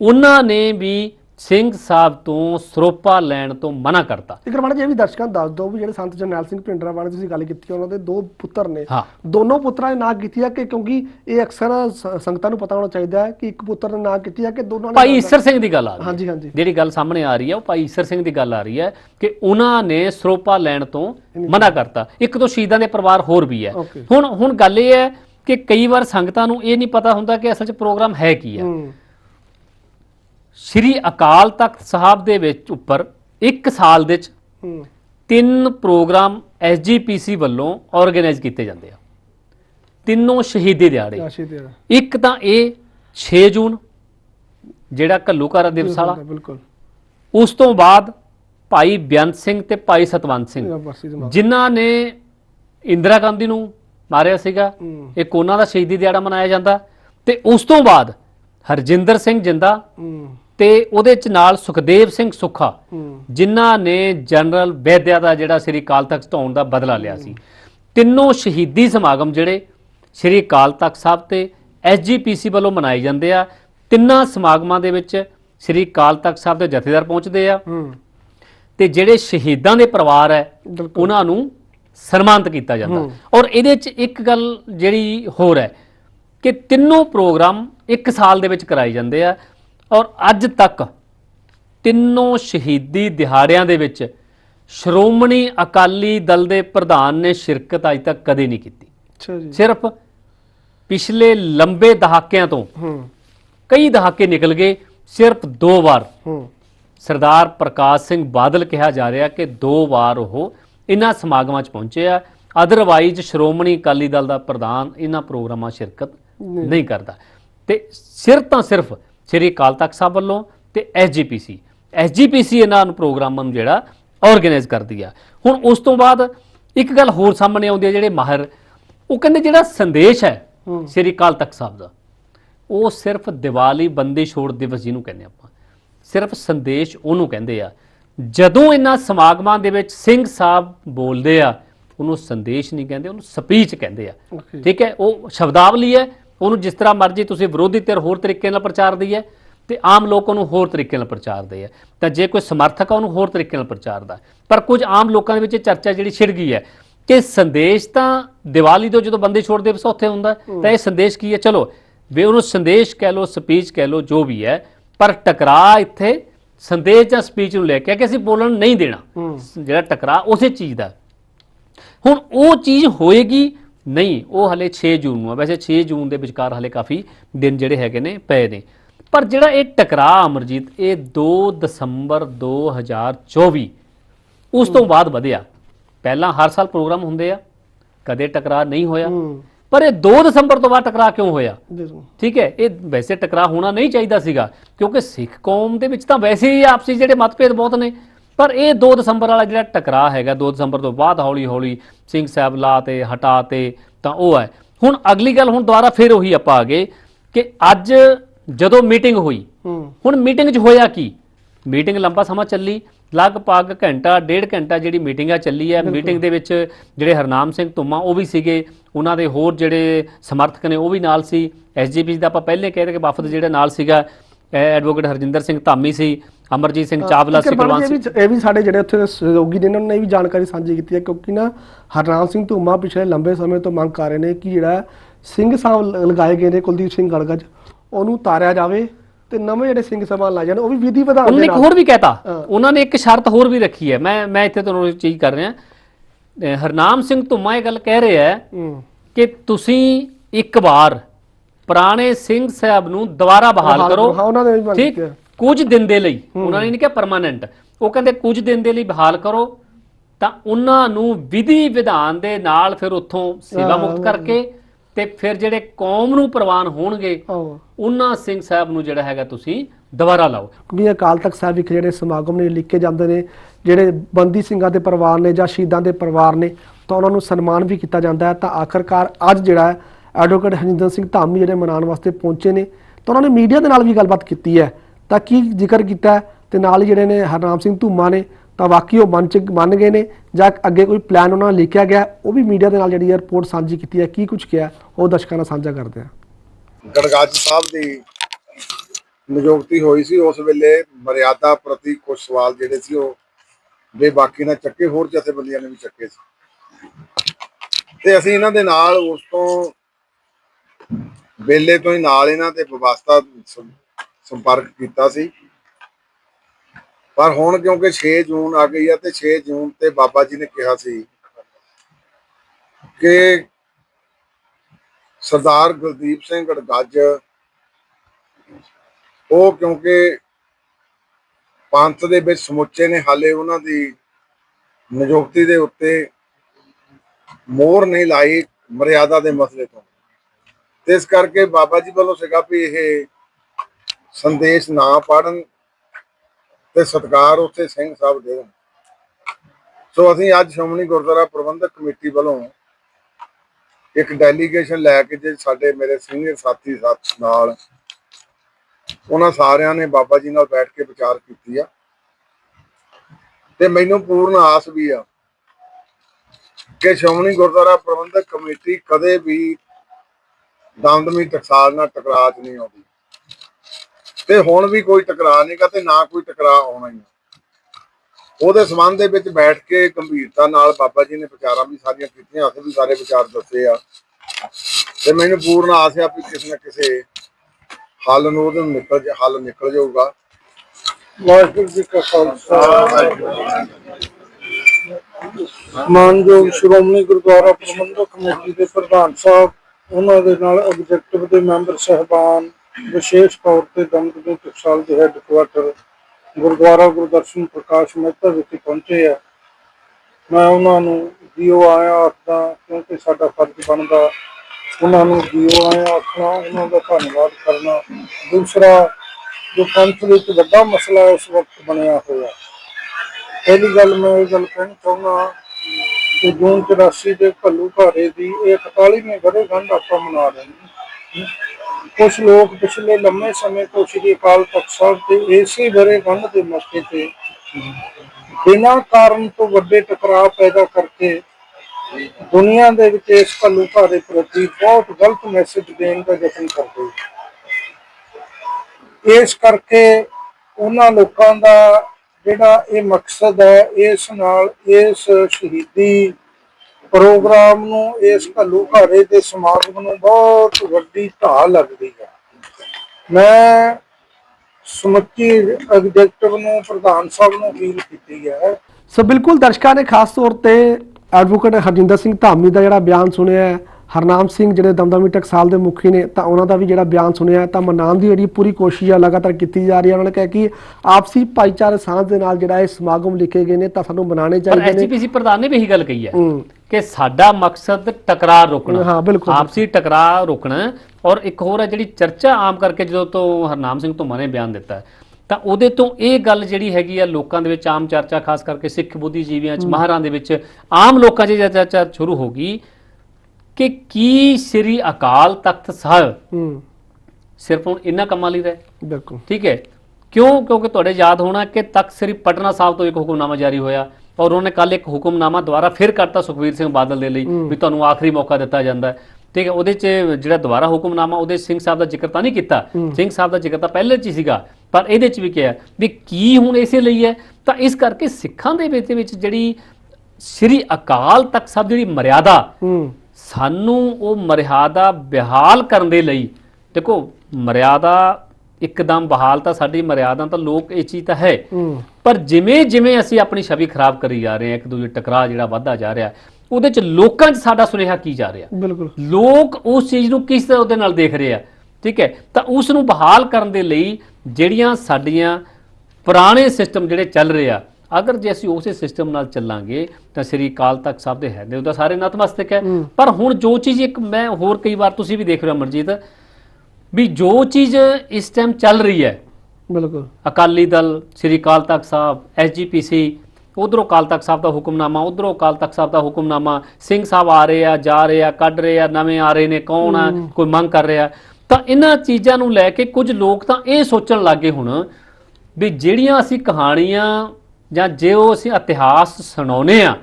ਉਹਨਾਂ ਨੇ ਵੀ ਸਿੰਘ ਸਾਹਿਬ ਤੋਂ ਸਰੋਪਾ ਲੈਣ ਤੋਂ ਮਨਾ ਕਰਤਾ। ਇੱਕ ਰਮਾਨ ਜੀ ਇਹ ਵੀ ਦਰਸ਼ਕਾਂ ਨੂੰ ਦੱਸ ਦਿਓ ਵੀ ਜਿਹੜੇ ਸੰਤ ਜਰਨੈਲ ਸਿੰਘ ਭਿੰਡਰਾਂ ਬਾਰੇ ਤੁਸੀਂ ਗੱਲ ਕੀਤੀ ਉਹਨਾਂ ਦੇ ਦੋ ਪੁੱਤਰ ਨੇ। ਹਾਂ। ਦੋਨੋਂ ਪੁੱਤਰਾਂ ਨੇ ਨਾ ਕੀਤੀ ਹੈ ਕਿ ਕਿਉਂਕਿ ਇਹ ਅਕਸਰ ਸ- ਸੰਗਤਾਂ ਨੂੰ ਪਤਾ ਹੋਣਾ ਚਾਹੀਦਾ ਹੈ ਕਿ ਇੱਕ ਪੁੱਤਰ ਨੇ ਨਾ ਕੀਤੀ ਹੈ ਕਿ ਦੋਨਾਂ ਨੇ ਭਾਈ ਈਸਰ ਸਿੰਘ ਦੀ ਗੱਲ ਆ ਰਹੀ ਹੈ। ਹਾਂਜੀ ਹਾਂਜੀ। ਜਿਹੜੀ ਗੱਲ ਸਾਹਮਣੇ ਆ ਰਹੀ ਹੈ ਉਹ ਭਾਈ ਈਸਰ ਸਿੰਘ ਦੀ ਗੱਲ ਆ ਰਹੀ ਹੈ ਕਿ ਉਹਨਾਂ ਨੇ ਸਰੋਪਾ ਲੈਣ ਤੋਂ ਮਨਾ ਕਰਤਾ। ਇੱਕ ਤੋਂ ਸ਼ਹੀਦਾਂ ਦੇ ਪਰਿਵਾਰ ਹੋਰ ਵੀ ਹੈ। Okay. ਹੁਣ ਹੁਣ ਗੱਲ ਇਹ ਹੈ ਕਿ ਕਈ ਵਾਰ ਸੰਗਤਾਂ ਨੂੰ ਇਹ ਨਹੀਂ ਪਤਾ ਹੁੰਦਾ ਕਿ ਅਸਲ 'ਚ ਪ੍ਰੋਗਰਾਮ ਹੈ ਕੀ ਹੈ। ਹੂੰ। ਸ੍ਰੀ ਅਕਾਲ ਤਖਤ ਸਾਹਿਬ ਦੇ ਵਿੱਚ ਉੱਪਰ ਇੱਕ ਸਾਲ ਦੇ ਵਿੱਚ ਤਿੰਨ ਪ੍ਰੋਗਰਾਮ ਐਸਜੀਪੀਸੀ ਵੱਲੋਂ ਆਰਗੇਨਾਈਜ਼ ਕੀਤੇ ਜਾਂਦੇ ਆ। ਤਿੰਨੋਂ ਸ਼ਹੀਦੀ ਦਿਹਾੜੇ। ਇੱਕ ਤਾਂ ਇਹ 6 ਜੂਨ ਜਿਹੜਾ ਘੱਲੂਘਾਰਾ ਦਿਵਸ ਵਾਲਾ। ਬਿਲਕੁਲ। ਉਸ ਤੋਂ ਬਾਅਦ ਭਾਈ ਬੇਅੰਤ ਸਿੰਘ ਤੇ ਭਾਈ ਸਤਵੰਤ ਸਿੰਘ। ਇਹ ਜਿਨ੍ਹਾਂ ਨੇ ਇੰਦਰਾ ਗਾਂਧੀ ਨੂੰ ਮਾਰਿਆ ਸੀਗਾ। ਹੂੰ। ਇੱਕ ਉਹਨਾਂ ਦਾ ਸ਼ਹੀਦੀ ਦਿਹਾੜਾ ਮਨਾਇਆ ਜਾਂਦਾ। ਤੇ ਉਸ ਤੋਂ ਬਾਅਦ ਹਰਜਿੰਦਰ ਸਿੰਘ ਜਿੰਦਾ ਤੇ ਉਹਦੇ ਚ ਨਾਲ ਸੁਖਦੇਵ ਸਿੰਘ ਸੁੱਖਾ ਜਿਨ੍ਹਾਂ ਨੇ ਜਨਰਲ ਵੈਦਿਆ ਦਾ ਜਿਹੜਾ ਸ੍ਰੀ ਅਕਾਲ ਤਖਤ ਢਾਉਣ ਦਾ ਬਦਲਾ ਲਿਆ ਸੀ। ਤਿੰਨੋਂ ਸ਼ਹੀਦੀ ਸਮਾਗਮ ਜਿਹੜੇ ਸ੍ਰੀ ਅਕਾਲ ਤਖਤ ਸਾਹਿਬ ਤੇ ਐਸਜੀਪੀਸੀ ਵੱਲੋਂ ਮਨਾਏ ਜਾਂਦੇ ਆ। ਤਿੰਨਾਂ ਸਮਾਗਮਾਂ ਦੇ ਵਿੱਚ ਸ੍ਰੀ ਅਕਾਲ ਤਖਤ ਸਾਹਿਬ ਦੇ ਜਥੇਦਾਰ ਪਹੁੰਚਦੇ ਆ। ਤੇ ਜਿਹੜੇ ਸ਼ਹੀਦਾਂ ਦੇ ਪਰਿਵਾਰ ਹੈ ਉਹਨਾਂ ਨੂੰ ਸਨਮਾਨਿਤ ਕੀਤਾ ਜਾਂਦਾ। ਔਰ ਇਹਦੇ ਚ ਇੱਕ ਗੱਲ ਜਿਹੜੀ ਹੋਰ ਹੈ ਕਿ ਤਿੰਨੋਂ ਪ੍ਰੋਗਰਾਮ ਇੱਕ ਸਾਲ ਦੇ ਵਿੱਚ ਕਰਾਏ ਜਾਂਦੇ ਆ। ਔਰ ਅੱਜ ਤੱਕ ਤਿੰਨੋਂ ਸ਼ਹੀਦੀ ਦਿਹਾੜਿਆਂ ਦੇ ਵਿੱਚ ਸ਼੍ਰੋਮਣੀ ਅਕਾਲੀ ਦਲ ਦੇ ਪ੍ਰਧਾਨ ਨੇ ਸ਼ਿਰਕਤ ਅਜ ਤੱਕ ਕਦੇ ਨਹੀਂ ਕੀਤੀ। ਅੱਛਾ ਜੀ। ਸਿਰਫ ਪਿਛਲੇ ਲੰਬੇ ਦਹਾਕਿਆਂ ਤੋਂ ਹੂੰ। ਕਈ ਦਹਾਕੇ ਨਿਕਲ ਗਏ ਸਿਰਫ ਦੋ ਵਾਰ। ਹੂੰ। ਸਰਦਾਰ ਪ੍ਰਕਾਸ਼ ਸਿੰਘ ਬਾਦਲ ਕਿਹਾ ਜਾ ਰਿਹਾ ਕਿ ਦੋ ਵਾਰ ਉਹ ਇਹਨਾਂ ਸਮਾਗਮਾਂ 'ਚ ਪਹੁੰਚੇ ਆ। ਅਦਰਵਾਈਜ਼ ਸ਼੍ਰੋਮਣੀ ਅਕਾਲੀ ਦਲ ਦਾ ਪ੍ਰਧਾਨ ਇਹਨਾਂ ਪ੍ਰੋਗਰਾਮਾਂ 'ਚ ਸ਼ਿਰਕਤ ਨਹੀਂ ਕਰਦਾ। ਤੇ ਸਿਰ ਤਾਂ ਸਿਰਫ ਸ੍ਰੀ ਅਕਾਲ ਤਖਤ ਸਾਹਿਬ ਵੱਲੋਂ ਤੇ ਐਸਜੀਪੀਸੀ ਐਸਜੀਪੀਸੀ ਇਹਨਾਂ ਨੂੰ ਪ੍ਰੋਗਰਾਮਾਂ ਨੂੰ ਜਿਹੜਾ ਆਰਗੇਨਾਈਜ਼ ਕਰਦੀ ਆ। ਹੁਣ ਉਸ ਤੋਂ ਬਾਅਦ ਇੱਕ ਗੱਲ ਹੋਰ ਸਾਹਮਣੇ ਆਉਂਦੀ ਹੈ ਜਿਹੜੇ ਮਾਹਰ ਉਹ ਕਹਿੰਦੇ ਜਿਹੜਾ ਸੰਦੇਸ਼ ਹੈ ਸ੍ਰੀ ਅਕਾਲ ਤਖਤ ਸਾਹਿਬ ਦਾ ਉਹ ਸਿਰਫ ਦੀਵਾਲੀ ਬੰਦੀ ਛੋੜ ਦਿਵਸ ਜਿਹਨੂੰ ਕਹਿੰਦੇ ਆਪਾਂ। ਸਿਰਫ ਸੰਦੇਸ਼ ਉਹਨੂੰ ਕਹਿੰਦੇ ਆ। ਜਦੋਂ ਇਹਨਾਂ ਸਮਾਗਮਾਂ ਦੇ ਵਿੱਚ ਸਿੰਘ ਸਾਹਿਬ ਬੋਲਦੇ ਆ ਉਹਨੂੰ ਸੰਦੇਸ਼ ਨਹੀਂ ਕਹਿੰਦੇ ਉਹਨੂੰ ਸਪੀਚ ਕਹਿੰਦੇ ਆ. ਠੀਕ ਹੈ? ਉਹ ਸ਼ਬਦਾਵਲੀ ਹੈ ਉਹਨੂੰ ਜਿਸ ਤਰ੍ਹਾਂ ਮਰਜ਼ੀ ਤੁਸੀਂ ਵਿਰੋਧੀ ਧਿਰ ਹੋਰ ਤਰੀਕੇ ਨਾਲ ਪ੍ਰਚਾਰਦੀ ਹੈ ਤੇ ਆਮ ਲੋਕ ਉਹਨੂੰ ਹੋਰ ਤਰੀਕੇ ਨਾਲ ਪ੍ਰਚਾਰਦੇ ਆ ਤਾਂ ਜੇ ਕੋਈ ਸਮਰਥਕ ਆ ਉਹਨੂੰ ਹੋਰ ਤਰੀਕੇ ਨਾਲ ਪ੍ਰਚਾਰਦਾ ਪਰ ਕੁਝ ਆਮ ਲੋਕਾਂ ਦੇ ਵਿੱਚ ਚਰਚਾ ਜਿਹੜੀ ਛਿੜ ਗਈ ਹੈ ਕਿ ਸੰਦੇਸ਼ ਤਾਂ ਦੀਵਾਲੀ ਤੋਂ ਜਦੋਂ ਬੰਦੇ ਛੋੜ ਦਿਵਸ ਉੱਥੇ ਹੁੰਦਾ ਹੈ, ਤਾਂ ਇਹ ਸੰਦੇਸ਼ ਕੀ ਹੈ? ਚਲੋ ਵੀ ਉਹਨੂੰ ਸੰਦੇਸ਼ ਕਹਿ ਲਓ ਸਪੀਚ ਕਹਿ ਲਓ ਜੋ ਵੀ ਹੈ ਪਰ ਟਕਰਾਅ ਇੱਥੇ ਸੰਦੇਸ਼ ਜਾਂ ਸਪੀਚ ਨੂੰ ਲੈ ਕੇ ਹੈ ਕਿ ਅਸੀਂ ਬੋਲਣ ਨਹੀਂ ਦੇਣਾ। ਜਿਹੜਾ ਟਕਰਾਅ ਉਸੇ ਚੀਜ਼ ਦਾ ਹੈ। ਹੁਣ ਉਹ ਚੀਜ਼ ਹੋਏਗੀ ਨਹੀਂ ਉਹ ਹਲੇ 6 ਜੂਨ ਨੂੰ ਆ। ਵੈਸੇ 6 ਜੂਨ ਦੇ ਵਿਚਕਾਰ ਹਲੇ ਕਾਫੀ ਦਿਨ ਜਿਹੜੇ ਹੈਗੇ ਨੇ ਪਏ ਨੇ। ਪਰ ਜਿਹੜਾ ਇਹ ਟਕਰਾਅ ਅਮਰਜੀਤ ਇਹ 2 ਦਸੰਬਰ 2024 ਉਸ ਤੋਂ ਬਾਅਦ ਵਧਿਆ। ਪਹਿਲਾਂ ਹਰ ਸਾਲ ਪ੍ਰੋਗਰਾਮ ਹੁੰਦੇ ਆ ਕਦੇ ਟਕਰਾਅ ਨਹੀਂ ਹੋਇਆ। ਪਰ ਇਹ 2 ਦਸੰਬਰ ਤੋਂ ਬਾਅਦ ਟਕਰਾਅ ਕਿਉਂ ਹੋਇਆ? ਠੀਕ ਹੈ ਇਹ ਵੈਸੇ ਟਕਰਾਅ ਹੋਣਾ ਨਹੀਂ ਚਾਹੀਦਾ ਸੀਗਾ ਕਿਉਂਕਿ ਸਿੱਖ ਕੌਮ ਦੇ ਵਿੱਚ ਤਾਂ ਵੈਸੇ ਹੀ ਆਪਸੀ ਜਿਹੜੇ ਮਤਭੇਦ ਬਹੁਤ ਨੇ। ਪਰ ਇਹ 2 ਦਸੰਬਰ ਵਾਲਾ ਜਿਹੜਾ ਟਕਰਾਅ ਹੈਗਾ 2 ਦਸੰਬਰ ਤੋਂ ਬਾਅਦ ਹੌਲੀ ਹੌਲੀ ਸਿੰਘ ਸਾਹਿਬ ਲਾ ਤੇ ਹਟਾ ਤੇ ਤਾਂ ਉਹ ਹੈ। ਹੁਣ ਅਗਲੀ ਗੱਲ ਹੁਣ ਦੁਬਾਰਾ ਫਿਰ ਉਹੀ ਆਪਾਂ ਆ ਗਏ ਕਿ ਅੱਜ ਜਦੋਂ ਮੀਟਿੰਗ ਹੋਈ ਹੁਣ ਮੀਟਿੰਗ 'ਚ ਹੋਇਆ ਕੀ? ਮੀਟਿੰਗ ਲੰਬਾ ਸਮਾਂ ਚੱਲੀ ਲਗਭਗ ਘੰਟਾ ਡੇਢ ਘੰਟਾ ਜਿਹੜੀ ਮੀਟਿੰਗ ਆ ਚੱਲੀ ਹੈ। ਮੀਟਿੰਗ ਦੇ ਵਿੱਚ ਜਿਹੜੇ ਹਰਨਾਮ ਸਿੰਘ ਧੁੰਮਾ ਉਹ ਵੀ ਸੀਗੇ। ਉਹਨਾਂ ਦੇ ਹੋਰ ਜਿਹੜੇ ਸਮਰਥਕ ਨੇ ਉਹ ਵੀ ਨਾਲ ਸੀ। ਐਸਜੀਪੀ ਦਾ ਆਪਾਂ ਪਹਿਲੇ ਕਹਿ ਰਹੇ ਕਿ ਵਫਦ ਜਿਹੜਾ ਨਾਲ ਸੀਗਾ ਐਡਵੋਕੇਟ ਹਰਜਿੰਦਰ ਸਿੰਘ ਧਾਮੀ ਸੀ। ਅਮਰਜੀਤ ਸਿੰਘ ਚਾਵਲਾ ਸੀ ਕੁਲਵੰਤ ਸਿੰਘ। ਇਹ ਵੀ ਸਾਡੇ ਜਿਹੜੇ ਉੱਥੇ ਦੇ ਸਹਿਯੋਗੀ ਨੇ ਇਹਨਾਂ ਨੇ ਵੀ ਜਾਣਕਾਰੀ ਸਾਂਝੀ ਕੀਤੀ ਹੈ ਕਿਉਂਕਿ ਨਾ ਹਰਨਾਮ ਸਿੰਘ ਧੂਮਾ ਪਿਛਲੇ ਲੰਬੇ ਸਮੇਂ ਤੋਂ ਮੰਗ ਕਰ ਰਹੇ ਨੇ ਕਿ ਜਿਹੜਾ ਸਿੰਘ ਸਾਹਿਬ ਲ- ਲਗਾਏ ਗਏ ਨੇ ਕੁਲਦੀਪ ਸਿੰਘ ਗੜਗੜ ਉਹਨੂੰ ਤਾਰਿਆ ਜਾਵੇ ਤੇ ਨਵੇਂ ਜਿਹੜੇ ਸਿੰਘ ਸਭਾ ਲਾਏ ਜਾਣ ਉਹ ਵੀ ਵਿਧੀ ਵਿਧਾਨ ਉਹਨਾਂ ਨੇ ਇੱਕ ਹੋਰ ਵੀ ਕਹਿਤਾ। ਉਹਨਾਂ ਨੇ ਇੱਕ ਸ਼ਰਤ ਹੋਰ ਵੀ ਰੱਖੀ ਹੈ। ਮੈਂ ਮੈਂ ਇੱਥੇ ਤੁਹਾਨੂੰ ਚੀਜ਼ ਕਰ ਰਿਹਾ। ਹਰਨਾਮ ਸਿੰਘ ਧੁੰਮਾ ਇਹ ਗੱਲ ਕਹਿ ਰਿਹਾ ਹੈ ਕਿ ਤੁਸੀਂ ਇੱਕ ਵਾਰ ਪੁਰਾਣੇ ਸਿੰਘ ਸਾਹਿਬ ਨੂੰ ਦੁਬਾਰਾ ਬਹਾਲ ਕਰੋ। ਉਹਨਾਂ ਠੀਕ। ਕੁਝ ਦਿਨ ਦੇ ਲਈ। ਉਹਨਾਂ ਨੇ ਨਹੀਂ ਕਿਹਾ ਪਰਮਾਨੈਂਟ ਉਹ ਕਹਿੰਦੇ ਕੁਝ ਦਿਨ ਦੇ ਲਈ ਬਹਾਲ ਕਰੋ। ਤਾਂ ਉਹਨਾਂ ਨੂੰ ਵਿਧੀ ਵਿਧਾਨ ਦੇ ਨਾਲ ਫਿਰ ਉੱਥੋਂ ਸੇਵਾ ਮੁਕਤ ਕਰਕੇ ਤੇ ਫਿਰ ਜਿਹੜੇ ਕੌਮ ਨੂੰ ਪ੍ਰਵਾਨ ਹੋਣਗੇ ਆਹੋ ਉਹਨਾਂ ਸਿੰਘ ਸਾਹਿਬ ਨੂੰ ਜਿਹੜਾ ਹੈਗਾ ਤੁਸੀਂ ਦੁਬਾਰਾ ਲਾਓ। ਵੀ ਅਕਾਲ ਤਖਤ ਸਾਹਿਬ ਵਿਖੇ ਜਿਹੜੇ ਸਮਾਗਮ ਨੇ ਲਿਖੇ ਜਾਂਦੇ ਨੇ ਜਿਹੜੇ ਬੰਦੀ ਸਿੰਘਾਂ ਦੇ ਪਰਿਵਾਰ ਨੇ ਜਾਂ ਸ਼ਹੀਦਾਂ ਦੇ ਪਰਿਵਾਰ ਨੇ ਤਾਂ ਉਹਨਾਂ ਨੂੰ ਸਨਮਾਨ ਵੀ ਕੀਤਾ ਜਾਂਦਾ ਹੈ। ਤਾਂ ਆਖਰਕਾਰ ਅੱਜ ਜਿਹੜਾ ਹੈ ਐਡਵੋਕੇਟ ਹਰਜਿੰਦਰ ਸਿੰਘ ਧਾਮੀ ਜਿਹੜੇ ਮਨਾਉਣ ਵਾਸਤੇ ਪਹੁੰਚੇ ਨੇ ਤਾਂ ਉਹਨਾਂ ਨੇ ਮੀਡੀਆ ਦੇ ਨਾਲ ਵੀ ਗੱਲਬਾਤ ਕੀਤੀ ਹੈ। ਤਾਂ ਕੀ ਜ਼ਿਕਰ ਕੀਤਾ ਤੇ ਨਾਲ ਹੀ ਜਿਹੜੇ ਨੇ ਹਰਨਾਮ ਸਿੰਘ ਧੂਮਾ ਨੇ, ਤਾਂ ਵਾਕਈ ਉਹ ਮੰਨ ਚ ਮੰਨ ਗਏ ਨੇ, ਜਾਂ ਅੱਗੇ ਕੋਈ ਪਲਾਨ ਉਹਨਾਂ ਨਾਲ ਲਿਖਿਆ ਗਿਆ, ਉਹ ਵੀ ਮੀਡੀਆ ਦੇ ਨਾਲ ਜਿਹੜੀ ਹੈ ਰਿਪੋਰਟ ਸਾਂਝੀ ਕੀਤੀ ਹੈ, ਕੀ ਕੁਝ ਕਿਹਾ ਉਹ ਦਰਸ਼ਕਾਂ ਨਾਲ ਸਾਂਝਾ ਕਰਦੇ ਆ ਗੜਗਾਜ ਸਾਹਿਬ ਦੀ ਨਿਯੁਕਤੀ ਹੋਈ ਸੀ, ਉਸ ਵੇਲੇ ਮਰਿਆਦਾ ਪ੍ਰਤੀ ਕੁਝ ਸਵਾਲ ਜਿਹੜੇ ਸੀ, ਉਹ ਦੇ ਬਾਕੀ ਨਾਲ ਚੱਕੇ, ਹੋਰ ਜਥੇਬੰਦੀਆਂ ਨੇ ਵੀ ਚੱਕੇ ਸੀ। ਤੇ ਅਸੀਂ ਇਹਨਾਂ ਦੇ ਨਾਲ ਉਸ ਤੋਂ ਵੇਲੇ ਤੋਂ ਹੀ ਨਾਲ ਇਹਨਾਂ ਤੇ ਵਿਵਸਥਾ ਸੰਪਰਕ ਕੀਤਾ ਸੀ। ਪਰ ਹੁਣ ਕਿਉਂਕਿ 6 ਜੂਨ ਆ ਗਈ ਆ ਤੇ 6 ਜੂਨ ਤੇ ਬਾਬਾ ਜੀ ਨੇ ਕਿਹਾ ਸੀ ਕਿ ਸਰਦਾਰ ਗੁਰਦੀਪ ਸਿੰਘ ਗੜਗੱਜ ਉਹ ਕਿਉਂਕਿ ਪੰਥ ਦੇ ਵਿੱਚ ਸਮੁੱਚੇ ਨੇ, ਹਾਲੇ ਉਹਨਾਂ ਦੀ ਨਿਯੁਕਤੀ ਦੇ ਉੱਤੇ ਮੋਹਰ ਨਹੀਂ ਲਾਈ ਮਰਿਆਦਾ ਦੇ ਮਸਲੇ ਤੋਂ ਇਸ ਕਰਕੇ ਬਾਬਾ ਜੀ ਵੱਲੋਂ ਸੀਗਾ ਵੀ ਇਹ ਸੰਦੇਸ਼ ਨਾ ਪੜਨ ਤੇ ਸਤਕਾਰ ਉੱਥੇ ਸਿੰਘ ਸਾਹਿਬ ਦੇਣ ਸੋ ਅਸੀਂ ਅੱਜ ਸ਼੍ਰੋਮਣੀ ਗੁਰਦੁਆਰਾ ਪ੍ਰਬੰਧਕ ਕਮੇਟੀ ਵੱਲੋਂ ਇੱਕ ਡੈਲੀਗੇਸ਼ਨ ਲੈ ਕੇ ਜੇ ਸਾਡੇ ਮੇਰੇ ਸੀਨੀਅਰ ਸਾਥੀ ਸਾਥ ਨਾਲ ਉਹਨਾਂ ਸਾਰਿਆਂ ਨੇ ਬਾਬਾ ਜੀ ਨਾਲ ਬੈਠ ਕੇ ਵਿਚਾਰ ਕੀਤੀ ਆ। ਤੇ ਮੈਨੂੰ ਪੂਰਨ ਆਸ ਵੀ ਆ ਕਿ ਸ਼੍ਰੋਮਣੀ ਗੁਰਦੁਆਰਾ ਪ੍ਰਬੰਧਕ ਕਮੇਟੀ ਕਦੇ ਵੀ ਦਮਦਮੀ ਟਕਸਾਲ ਨਾਲ ਟਕਰਾਅ 'ਚ ਨਹੀਂ ਆਉਂਦੀ। ਤੇ ਹੁਣ ਵੀ ਕੋਈ ਟਕਰਾਅ ਨਹੀਂਗਾ ਤੇ ਨਾ ਕੋਈ ਟਕਰਾਅ ਆਉਣਾ ਹੀ ਉਹਦੇ ਸੰਬੰਧ ਦੇ ਵਿੱਚ ਬੈਠ ਕੇ ਗੰਭੀਰਤਾ ਨਾਲ ਬਾਬਾ ਜੀ ਨੇ ਵਿਚਾਰਾਂ ਵੀ ਸਾਰੀਆਂ ਕੀਤੀਆਂ, ਅਸੀਂ ਵੀ ਸਾਰੇ ਵਿਚਾਰ ਦੱਸੇ ਆ। ਤੇ ਮੈਨੂੰ ਪੂਰਨ ਆਸ ਆ ਵੀ ਕਿਸੇ ਨਾ ਕਿਸੇ ਹੱਲ ਨੂੰ ਉਹਦੇ ਨਿਕਲ ਜਾ, ਹੱਲ ਨਿਕਲ ਜਾਊਗਾ। ਵਾਹਿਗੁਰੂ ਜੀ ਕਾ ਖਾਲਸਾ। ਮਾਨਯੋਗ ਸ਼੍ਰੋਮਣੀ ਗੁਰਦੁਆਰਾ ਪ੍ਰਬੰਧਕ ਕਮੇਟੀ ਦੇ ਪ੍ਰਧਾਨ ਸਾਹਿਬ, ਉਹਨਾਂ ਦੇ ਨਾਲ ਐਗਜ਼ੈਕਟਿਵ ਦੇ ਮੈਂਬਰ ਸਹਿਬਾਨ ਵਿਸ਼ੇਸ਼ ਤੌਰ ਤੇ ਦਮਦਮੀ ਟਕਸਾਲ ਦੇ ਹੈੱਡਕੁਆਟਰ ਗੁਰਦੁਆਰਾ ਗੁਰਦਰਸ਼ਨ ਪ੍ਰਕਾਸ਼ ਮਹਿਤਾ ਵਿਖੇ ਪਹੁੰਚੇ ਆ। ਮੈਂ ਉਹਨਾਂ ਨੂੰ ਜੀਓ ਆਇਆ ਆਖਦਾ, ਕਿਉਂਕਿ ਸਾਡਾ ਫਰਜ਼ ਬਣਦਾ ਉਹਨਾਂ ਨੂੰ ਜੀਓ ਆਇਆ ਆਖਣਾ, ਉਹਨਾਂ ਦਾ ਧੰਨਵਾਦ ਕਰਨਾ। ਦੂਸਰਾ, ਜੋ ਪੰਥ ਵਿੱਚ ਵੱਡਾ ਮਸਲਾ ਇਸ ਵਕਤ ਬਣਿਆ ਹੋਇਆ। ਪਹਿਲੀ ਗੱਲ ਮੈਂ ਇਹ ਗੱਲ ਕਹਿਣੀ ਚਾਹੁੰਦਾ ਕਿ ਜੂਨ 84 ਦੇ ਭੱਲੂ ਘਾਰੇ ਦੀ ਇਹ 41ਵੀਂ ਵਰ੍ਹੇਗੰਢ ਆਪਾਂ ਮਨਾ ਰਹੇ ਹਾਂ। ਕੁਝ ਲੋਕ ਪਿਛਲੇ ਲੰਮੇ ਸਮੇਂ ਤੋਂ ਸ੍ਰੀ ਅਕਾਲ ਤਖਤ ਸਾਹਿਬ ਤੇ ਇਸੇ ਵਰ੍ਹੇਗੰਢ ਦੇ ਮੌਕੇ ਤੇ ਬਿਨਾਂ ਕਾਰਨ ਤੋਂ ਵੱਡੇ ਟਕਰਾਅ ਪੈਦਾ ਕਰਕੇ ਦੁਨੀਆ ਦੇ ਵਿੱਚ ਇਸ ਘੱਲੂ ਦੇ ਪ੍ਰਤੀ ਬਹੁਤ ਗਲਤ ਮੈਸੇਜ ਦੇਣ ਦਾ ਯਤਨ ਕਰਦੇ ਇਸ ਕਰਕੇ ਉਹਨਾਂ ਲੋਕਾਂ ਦਾ ਜਿਹੜਾ ਇਹ ਮਕਸਦ ਹੈ, ਇਸ ਨਾਲ ਇਸ ਸ਼ਹੀਦੀ ਪ੍ਰੋਗਰਾਮ ਨੂੰ ਇਸ ਘੱਲੂ ਘਾਰੇ ਦੇ ਸਮਾਗਮ ਨੂੰ ਬਹੁਤ ਵੱਡੀ ਢਾਹ ਲੱਗਦੀ ਹੈ। ਮੈਂ ਸਮੁੱਚੀ ਐਗਜ਼ੈਕਟਿਵ ਨੂੰ ਪ੍ਰਧਾਨ ਸਾਹਿਬ ਨੂੰ ਅਪੀਲ ਕੀਤੀ ਹੈ। ਸੋ ਬਿਲਕੁਲ ਦਰਸ਼ਕਾਂ ਨੇ ਖਾਸ ਤੌਰ ਤੇ ਐਡਵੋਕੇਟ ਹਰਜਿੰਦਰ ਸਿੰਘ ਧਾਮੀ ਦਾ ਜਿਹੜਾ ਬਿਆਨ ਸੁਣਿਆ ਹੈ ਹਰਨਾਮ ਸਿੰਘ ਜਿਹੜੇ ਦਮਦਮੀ ਟਕਸਾਲ ਦੇ ਮੁਖੀ ਨੇ ਤਾਂ ਉਹਨਾਂ ਦਾ ਵੀ ਜਿਹੜਾ ਬਿਆਨ ਸੁਣਿਆ ਹੈ, ਤਾਂ ਮਨਾਉਣ ਦੀ ਜਿਹੜੀ ਪੂਰੀ ਕੋਸ਼ਿਸ਼ ਆ ਲਗਾਤਾਰ ਕੀਤੀ ਜਾ ਰਹੀ ਹੈ। ਉਹਨਾਂ ਨੇ ਕਿਹਾ ਕਿ ਆਪਸੀ ਭਾਈਚਾਰੇ ਸਾਂਝ ਦੇ ਨਾਲ ਜਿਹੜਾ ਇਹ ਸਮਾਗਮ ਲਿਖੇ ਗਏ ਨੇ ਤਾਂ ਸਾਨੂੰ ਮਨਾਉਣੇ ਪਰ ਚਾਹੀਦੇ ਨੇ। ਐਸਜੀਪੀਸੀ ਪ੍ਰਧਾਨ ਨੇ ਵੀ ਇਹੀ ਗੱਲ ਕਹੀ ਹੈ। ਹੂੰ। ਕਿ ਸਾਡਾ ਮਕਸਦ ਟਕਰਾਅ ਰੋਕਣਾ। ਹਾਂ, ਬਿਲਕੁਲ। ਆਪਸੀ ਟਕਰਾਅ ਰੋਕਣਾ। ਔਰ ਇੱਕ ਹੋਰ ਹੈ ਜਿਹੜੀ ਚਰਚਾ ਆਮ ਕਰਕੇ ਜਦੋਂ ਤੋਂ ਹਰਨਾਮ ਸਿੰਘ ਧੁੰਮਾ ਨੇ ਬਿਆਨ ਦਿੱਤਾ ਤਾਂ ਉਹਦੇ ਤੋਂ ਇਹ ਗੱਲ ਜਿਹੜੀ ਹੈਗੀ ਆ ਲੋਕਾਂ ਦੇ ਵਿੱਚ ਆਮ ਚਰਚਾ ਖਾਸ ਕਰਕੇ ਸਿੱਖ ਬੁੱਧੀਜੀਵੀਆਂ ਚ ਮਾਹਰਾਂ ਦੇ ਵਿੱਚ ਆਮ ਲੋਕਾਂ 'ਚ ਇਹ ਚਰਚਾ ਸ਼ੁਰੂ ਹੋ ਗਈ ਕਿ ਕੀ ਸ੍ਰੀ ਅਕਾਲ ਤਖਤ ਸਾਹਿਬ ਹੂੰ। ਸਿਰਫ ਹੁਣ ਇਹਨਾਂ ਕੰਮਾਂ ਲਈ ਰਹਿ? ਬਿਲਕੁਲ। ਠੀਕ ਹੈ। ਕਿਉਂ? ਕਿਉਂਕਿ ਤੁਹਾਡੇ ਯਾਦ ਹੋਣਾ ਕਿ ਤਖਤ ਸ੍ਰੀ ਪਟਨਾ ਸਾਹਿਬ ਤੋਂ ਇੱਕ ਹੁਕਮਨਾਮਾ ਜਾਰੀ ਹੋਇਆ। ਔਰ ਉਹਨੇ ਕੱਲ ਇੱਕ ਹੁਕਮਨਾਮਾ ਦੁਬਾਰਾ ਫਿਰ ਕਰਤਾ ਸੁਖਵੀਰ ਸਿੰਘ ਬਾਦਲ ਦੇ ਲਈ ਵੀ ਤੁਹਾਨੂੰ ਆਖਰੀ ਮੌਕਾ ਦਿੱਤਾ ਜਾਂਦਾ ਹੈ। ਠੀਕ ਹੈ ਉਹਦੇ 'ਚ ਜਿਹੜਾ ਦੁਬਾਰਾ ਹੁਕਮਨਾਮਾ ਉਹਦੇ ਸਿੰਘ ਸਾਹਿਬ ਦਾ ਜ਼ਿਕਰ ਤਾਂ ਨਹੀਂ ਕੀਤਾ। ਸਿੰਘ ਸਾਹਿਬ ਦਾ ਜ਼ਿਕਰ ਤਾਂ ਪਹਿਲੇ 'ਚ ਹੀ ਸੀਗਾ ਪਰ ਇਹਦੇ 'ਚ ਵੀ ਕਿਹਾ ਵੀ ਕੀ ਹੁਣ ਇਸੇ ਲਈ ਹੈ। ਤਾਂ ਇਸ ਕਰਕੇ ਸਿੱਖਾਂ ਦੇ ਵਿੱਚ ਵਿੱਚ ਜਿਹੜੀ ਸ੍ਰੀ ਅਕਾਲ ਤਖਤ ਸਾਹਿਬ ਜਿਹੜੀ ਮਰਿਆਦਾ ਸਾਨੂੰ ਉਹ ਮਰਿਆਦਾ ਬਹਾਲ ਕਰਨ ਦੇ ਲਈ ਦੇਖੋ ਮਰਿਆਦਾ ਇੱਕਦਮ ਬਹਾਲ ਤਾਂ ਸਾਡੀ ਮਰਿਆਦਾ ਤਾਂ ਲੋਕ ਇਹ ਚੀਜ਼ ਤਾਂ ਹੂੰ। ਪਰ ਜਿਵੇਂ ਜਿਵੇਂ ਅਸੀਂ ਆਪਣੀ ਛਵੀ ਖਰਾਬ ਕਰੀ ਜਾ ਰਹੇ ਹਾਂ ਇੱਕ ਦੂਜੇ ਟਕਰਾਅ ਜਿਹੜਾ ਵੱਧਦਾ ਜਾ ਰਿਹਾ ਉਹਦੇ ਚ ਲੋਕਾਂ 'ਚ ਸਾਡਾ ਸੁਨੇਹਾ ਕੀ ਜਾ ਰਿਹਾ? ਬਿਲਕੁਲ। ਲੋਕ ਉਸ ਚੀਜ਼ ਨੂੰ ਕਿਸ ਤਰ੍ਹਾਂ ਉਹਦੇ ਨਾਲ ਦੇਖ ਰਹੇ ਆ? ਠੀਕ ਹੈ ਤਾਂ ਉਸ ਨੂੰ ਬਹਾਲ ਕਰਨ ਦੇ ਲਈ ਜਿਹੜੀਆਂ ਸਾਡੀਆਂ ਪੁਰਾਣੇ ਸਿਸਟਮ ਜਿਹੜੇ ਚੱਲ ਰਹੇ ਆ ਅਗਰ ਜੇ ਅਸੀਂ ਉਸੇ ਸਿਸਟਮ ਨਾਲ ਚੱਲਾਂਗੇ ਤਾਂ ਸ੍ਰੀ ਅਕਾਲ ਤਖਤ ਸਾਹਿਬ ਦੇ ਹੈ ਨੇ ਉਹਦਾ ਸਾਰੇ ਨਤਮਸਤਕ ਹੈ। ਪਰ ਹੁਣ ਜੋ ਚੀਜ਼ ਇੱਕ ਮੈਂ ਹੋਰ ਕਈ ਵਾਰ ਤੁਸੀਂ ਵੀ ਦੇਖ ਰਹੇ ਹੋ ਅਮਰਜੀਤ ਵੀ ਜੋ ਚੀਜ਼ ਇਸ ਟਾਈਮ ਚੱਲ ਰਹੀ ਹੈ ਬਿਲਕੁਲ। ਅਕਾਲੀ ਦਲ ਸ੍ਰੀ ਅਕਾਲ ਤਖਤ ਸਾਹਿਬ ਐਸਜੀਪੀਸੀ ਉਧਰੋਂ ਅਕਾਲ ਤਖਤ ਸਾਹਿਬ ਦਾ ਹੁਕਮਨਾਮਾ ਉਧਰੋਂ ਅਕਾਲ ਤਖਤ ਸਾਹਿਬ ਦਾ ਹੁਕਮਨਾਮਾ ਸਿੰਘ ਸਾਹਿਬ ਆ ਰਹੇ ਆ ਜਾ ਰਹੇ ਆ ਕੱਢ ਰਹੇ ਆ ਨਵੇਂ ਆ ਰਹੇ ਨੇ ਕੌਣ ਆ ਕੋਈ ਮੰਗ ਕਰ ਰਿਹਾ। ਤਾਂ ਇਹਨਾਂ ਚੀਜ਼ਾਂ ਨੂੰ ਲੈ ਕੇ ਕੁਝ ਲੋਕ ਤਾਂ ਇਹ ਸੋਚਣ ਲੱਗੇ ਹੁਣ ਵੀ ਜਿਹੜੀਆਂ ਅਸੀਂ ਕਹਾਣੀਆਂ ਜਾਂ ਜੇ ਉਹ ਅਸੀਂ ਇਤਿਹਾਸ ਸੁਣਾਉਨੇ ਆ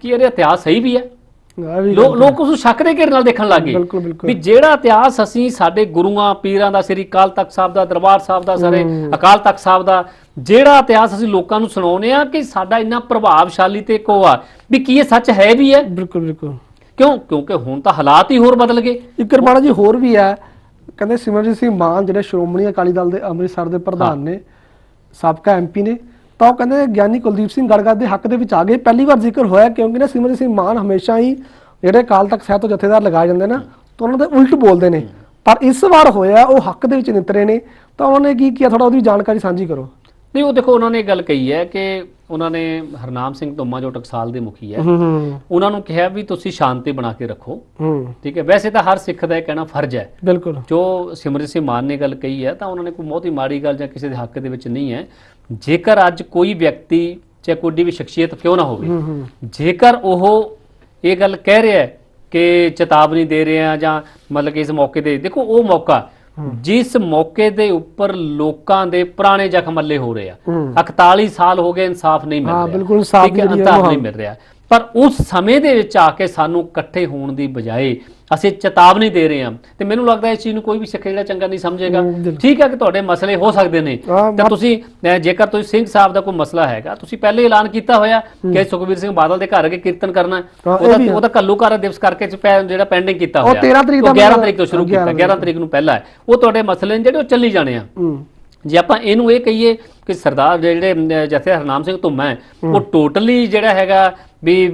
ਕਿ ਇਹਦੇ ਇਤਿਹਾਸ ਸਹੀ ਵੀ ਹੈ। ਆ ਵੀ ਲੋ- ਲੋਕ ਉਸ ਨੂੰ ਸ਼ੱਕ ਦੇ ਘੇਰੇ ਨਾਲ ਦੇਖਣ ਲੱਗੇ ਬਿਲਕੁਲ, ਬਿਲਕੁਲ। ਵੀ ਜਿਹੜਾ ਇਤਿਹਾਸ ਅਸੀਂ ਸਾਡੇ ਗੁਰੂਆਂ ਪੀਰਾਂ ਦਾ ਸ੍ਰੀ ਅਕਾਲ ਤਖਤ ਸਾਹਿਬ ਦਾ ਦਰਬਾਰ ਸਾਹਿਬ ਦਾ ਸਾਰੇ ਅਕਾਲ ਤਖਤ ਸਾਹਿਬ ਦਾ ਜਿਹੜਾ ਇਤਿਹਾਸ ਅਸੀਂ ਲੋਕਾਂ ਨੂੰ ਸੁਣਾਉਨੇ ਆ ਕਿ ਸਾਡਾ ਇੰਨਾ ਪ੍ਰਭਾਵਸ਼ਾਲੀ ਤੇ ਕੋ ਆ ਵੀ ਕੀ ਇਹ ਸੱਚ ਹੈ ਵੀ ਹੈ? ਬਿਲਕੁਲ ਬਿਲਕੁਲ। ਕਿਉਂ? ਕਿਉਂਕਿ ਹੁਣ ਤਾਂ ਹਾਲਾਤ ਹੀ ਹੋਰ ਬਦਲ ਗਏ। ਇੱਕ ਰਮਾਣਾ ਜੀ ਹੋਰ ਵੀ ਹੈ। ਕਹਿੰਦੇ ਸਿਮਰਜੀਤ ਸਿੰਘ ਮਾਨ ਜਿਹੜੇ ਸ਼੍ਰੋਮਣੀ ਅਕਾਲੀ ਦਲ ਦੇ ਅੰਮ੍ਰਿਤਸਰ ਦੇ ਪ੍ਰਧਾਨ ਨੇ ਸਾਬਕਾ ਐਮਪੀ ਨੇ ਤਾਂ ਉਹ ਕਹਿੰਦੇ ਗਿਆਨੀ ਕੁਲਦੀਪ ਸਿੰਘ ਗੜਗੜ ਦੇ ਹੱਕ ਦੇ ਵਿੱਚ ਆ ਗਏ। ਪਹਿਲੀ ਵਾਰ ਜ਼ਿਕਰ ਹੋਇਆ ਕਿਉਂਕਿ ਨਾ ਸਿਮਰਜੀਤ ਸਿੰਘ ਮਾਨ ਹਮੇਸ਼ਾ ਹੀ ਜਿਹੜੇ ਅਕਾਲ ਤਖਤ ਸਾਹਿਬ ਤੋਂ ਜਥੇਦਾਰ ਲਗਾਏ ਜਾਂਦੇ ਨਾ ਤਾਂ ਉਹਨਾਂ ਦੇ ਉਲਟ ਬੋਲਦੇ ਨੇ। ਪਰ ਇਸ ਵਾਰ ਹੋਇਆ ਉਹ ਹੱਕ ਦੇ ਵਿੱਚ ਨਿਤਰੇ ਨੇ। ਤਾਂ ਉਹਨਾਂ ਨੇ ਕੀ ਕੀਤਾ ਥੋੜਾ ਉਹਦੀ ਜਾਣਕਾਰੀ ਸਾਂਝੀ ਕਰੋ। ਨਹੀਂ ਉਹ ਦੇਖੋ ਉਹਨਾਂ ਨੇ ਇਹ ਗੱਲ ਕਹੀ ਹੈ ਕਿ ਉਹਨਾਂ ਨੇ ਹਰਨਾਮ ਸਿੰਘ ਧੁੰਮਾ ਜੋ ਟਕਸਾਲ ਦੇ ਮੁਖੀ ਹੈ ਉਹਨਾਂ ਨੂੰ ਕਿਹਾ ਵੀ ਤੁਸੀਂ ਸ਼ਾਂਤੀ ਬਣਾ ਕੇ ਰੱਖੋ। ਠੀਕ ਹੈ? ਵੈਸੇ ਤਾਂ ਹਰ ਸਿੱਖ ਦਾ ਇਹ ਕਹਿਣਾ ਫਰਜ਼ ਹੈ। ਬਿਲਕੁਲ। ਜੋ ਸਿਮਰਜੀਤ ਸਿੰਘ ਮਾਨ ਨੇ ਗੱਲ ਕਹੀ ਹੈ ਤਾਂ ਉਹਨਾਂ ਨੇ ਕੋਈ ਬਹੁਤ ਮਾੜੀ ਗੱਲ ਜਾਂ ਕਿਸੇ ਦੇ ਹੱਕ ਦੇ ਵਿੱਚ ਨਹੀਂ ਹੈ। ਜੇਕਰ ਅੱਜ ਕੋਈ ਵਿਅਕਤੀ ਚਾਹੇ ਕੋਈ ਵੀ ਸ਼ਖਸੀਅਤ ਕਿਉਂ ਨਾ ਹੋਵੇ ਜੇਕਰ ਉਹ ਇਹ ਗੱਲ ਕਹਿ ਰਿਹਾ ਹੈ ਕਿ ਚੇਤਾਵਨੀ ਦੇ ਰਹੇ ਆ ਜਾਂ ਮਤਲਬ ਕਿ ਇਸ ਮੌਕੇ ਤੇ ਦੇਖੋ ਉਹ ਮੌਕਾ ਜਿਸ ਮੌਕੇ ਦੇ ਉੱਪਰ ਲੋਕਾਂ ਦੇ ਪੁਰਾਣੇ ਜ਼ਖਮ ਮੱਲੇ ਹੋ ਰਹੇ ਆ ਹੂੰ। 41 ਸਾਲ ਹੋ ਗਏ ਇਨਸਾਫ ਨਹੀਂ ਮਿਲ ਰਿਹਾ। ਹਾਂ, ਬਿਲਕੁਲ ਇਨਸਾਫ਼ ਨਹੀਂ ਮਿਲ ਰਿਹਾ। ਪਰ ਉਸ ਸਮੇਂ ਦੇ ਵਿੱਚ ਆ ਕੇ ਸਾਨੂੰ ਇਕੱਠੇ ਹੋਣ ਦੀ ਬਜਾਏ ਅਸੀਂ ਚੇਤਾਵਨੀ ਦੇ ਰਹੇ ਹਾਂ। ਤੇ ਮੈਨੂੰ ਲੱਗਦਾ ਇਸ ਚੀਜ਼ ਨੂੰ ਕੋਈ ਵੀ ਸਿੱਖ ਜਿਹੜਾ ਚੰਗਾ ਨਹੀਂ ਸਮਝੇਗਾ। ਠੀਕ ਹੈ ਕਿ ਤੁਹਾਡੇ ਮਸਲੇ ਹੋ ਸਕਦੇ ਨੇ। ਤੇ ਤੁਸੀਂ ਜੇਕਰ ਤੁਸੀਂ ਸਿੰਘ ਸਾਹਿਬ ਦਾ ਕੋਈ ਮਸਲਾ ਹੈਗਾ ਤੁਸੀਂ ਪਹਿਲੇ ਐਲਾਨ ਕੀਤਾ ਹੋਇਆ ਕਿ ਸੁਖਬੀਰ ਸਿੰਘ ਬਾਦਲ ਦੇ ਘਰ ਅਗੇ ਕੀਰਤਨ ਕਰਨਾ ਉਹਦਾ। ਉਹਦਾ ਘੱਲੂਘਾਰਾ ਦਿਵਸ ਕਰਕੇ ਜਿਹੜਾ ਪੈਂਡਿੰਗ ਕੀਤਾ ਉਹ ਹੋਇਆ। 13 ਤਰੀਕ ਦਾ ਉਹ 11 ਮੈਨੂੰ- ਤਰੀਕ ਤੋਂ ਸ਼ੁਰੂ 11 ਕੀਤਾ 11 ਤਰੀਕ। ਨੂੰ ਪਹਿਲਾਂ ਹੈ। ਉਹ ਤੁਹਾਡੇ ਮਸਲੇ ਨੇ ਜਿਹੜੇ ਉਹ ਚੱਲੀ ਜਾਣੇ ਆ। ਜੇ ਆਪਾਂ ਇਹਨੂੰ ਇਹ ਕਹੀਏ ਕਿ ਸਰਦਾਰ ਜਿਹੜੇ ਜਥੇ ਹਰਨਾਮ ਸਿੰਘ ਧੁੰਮਾ ਉਹ ਟੋਟਲੀ ਜਿਹੜਾ ਹੈਗਾ ਵੀ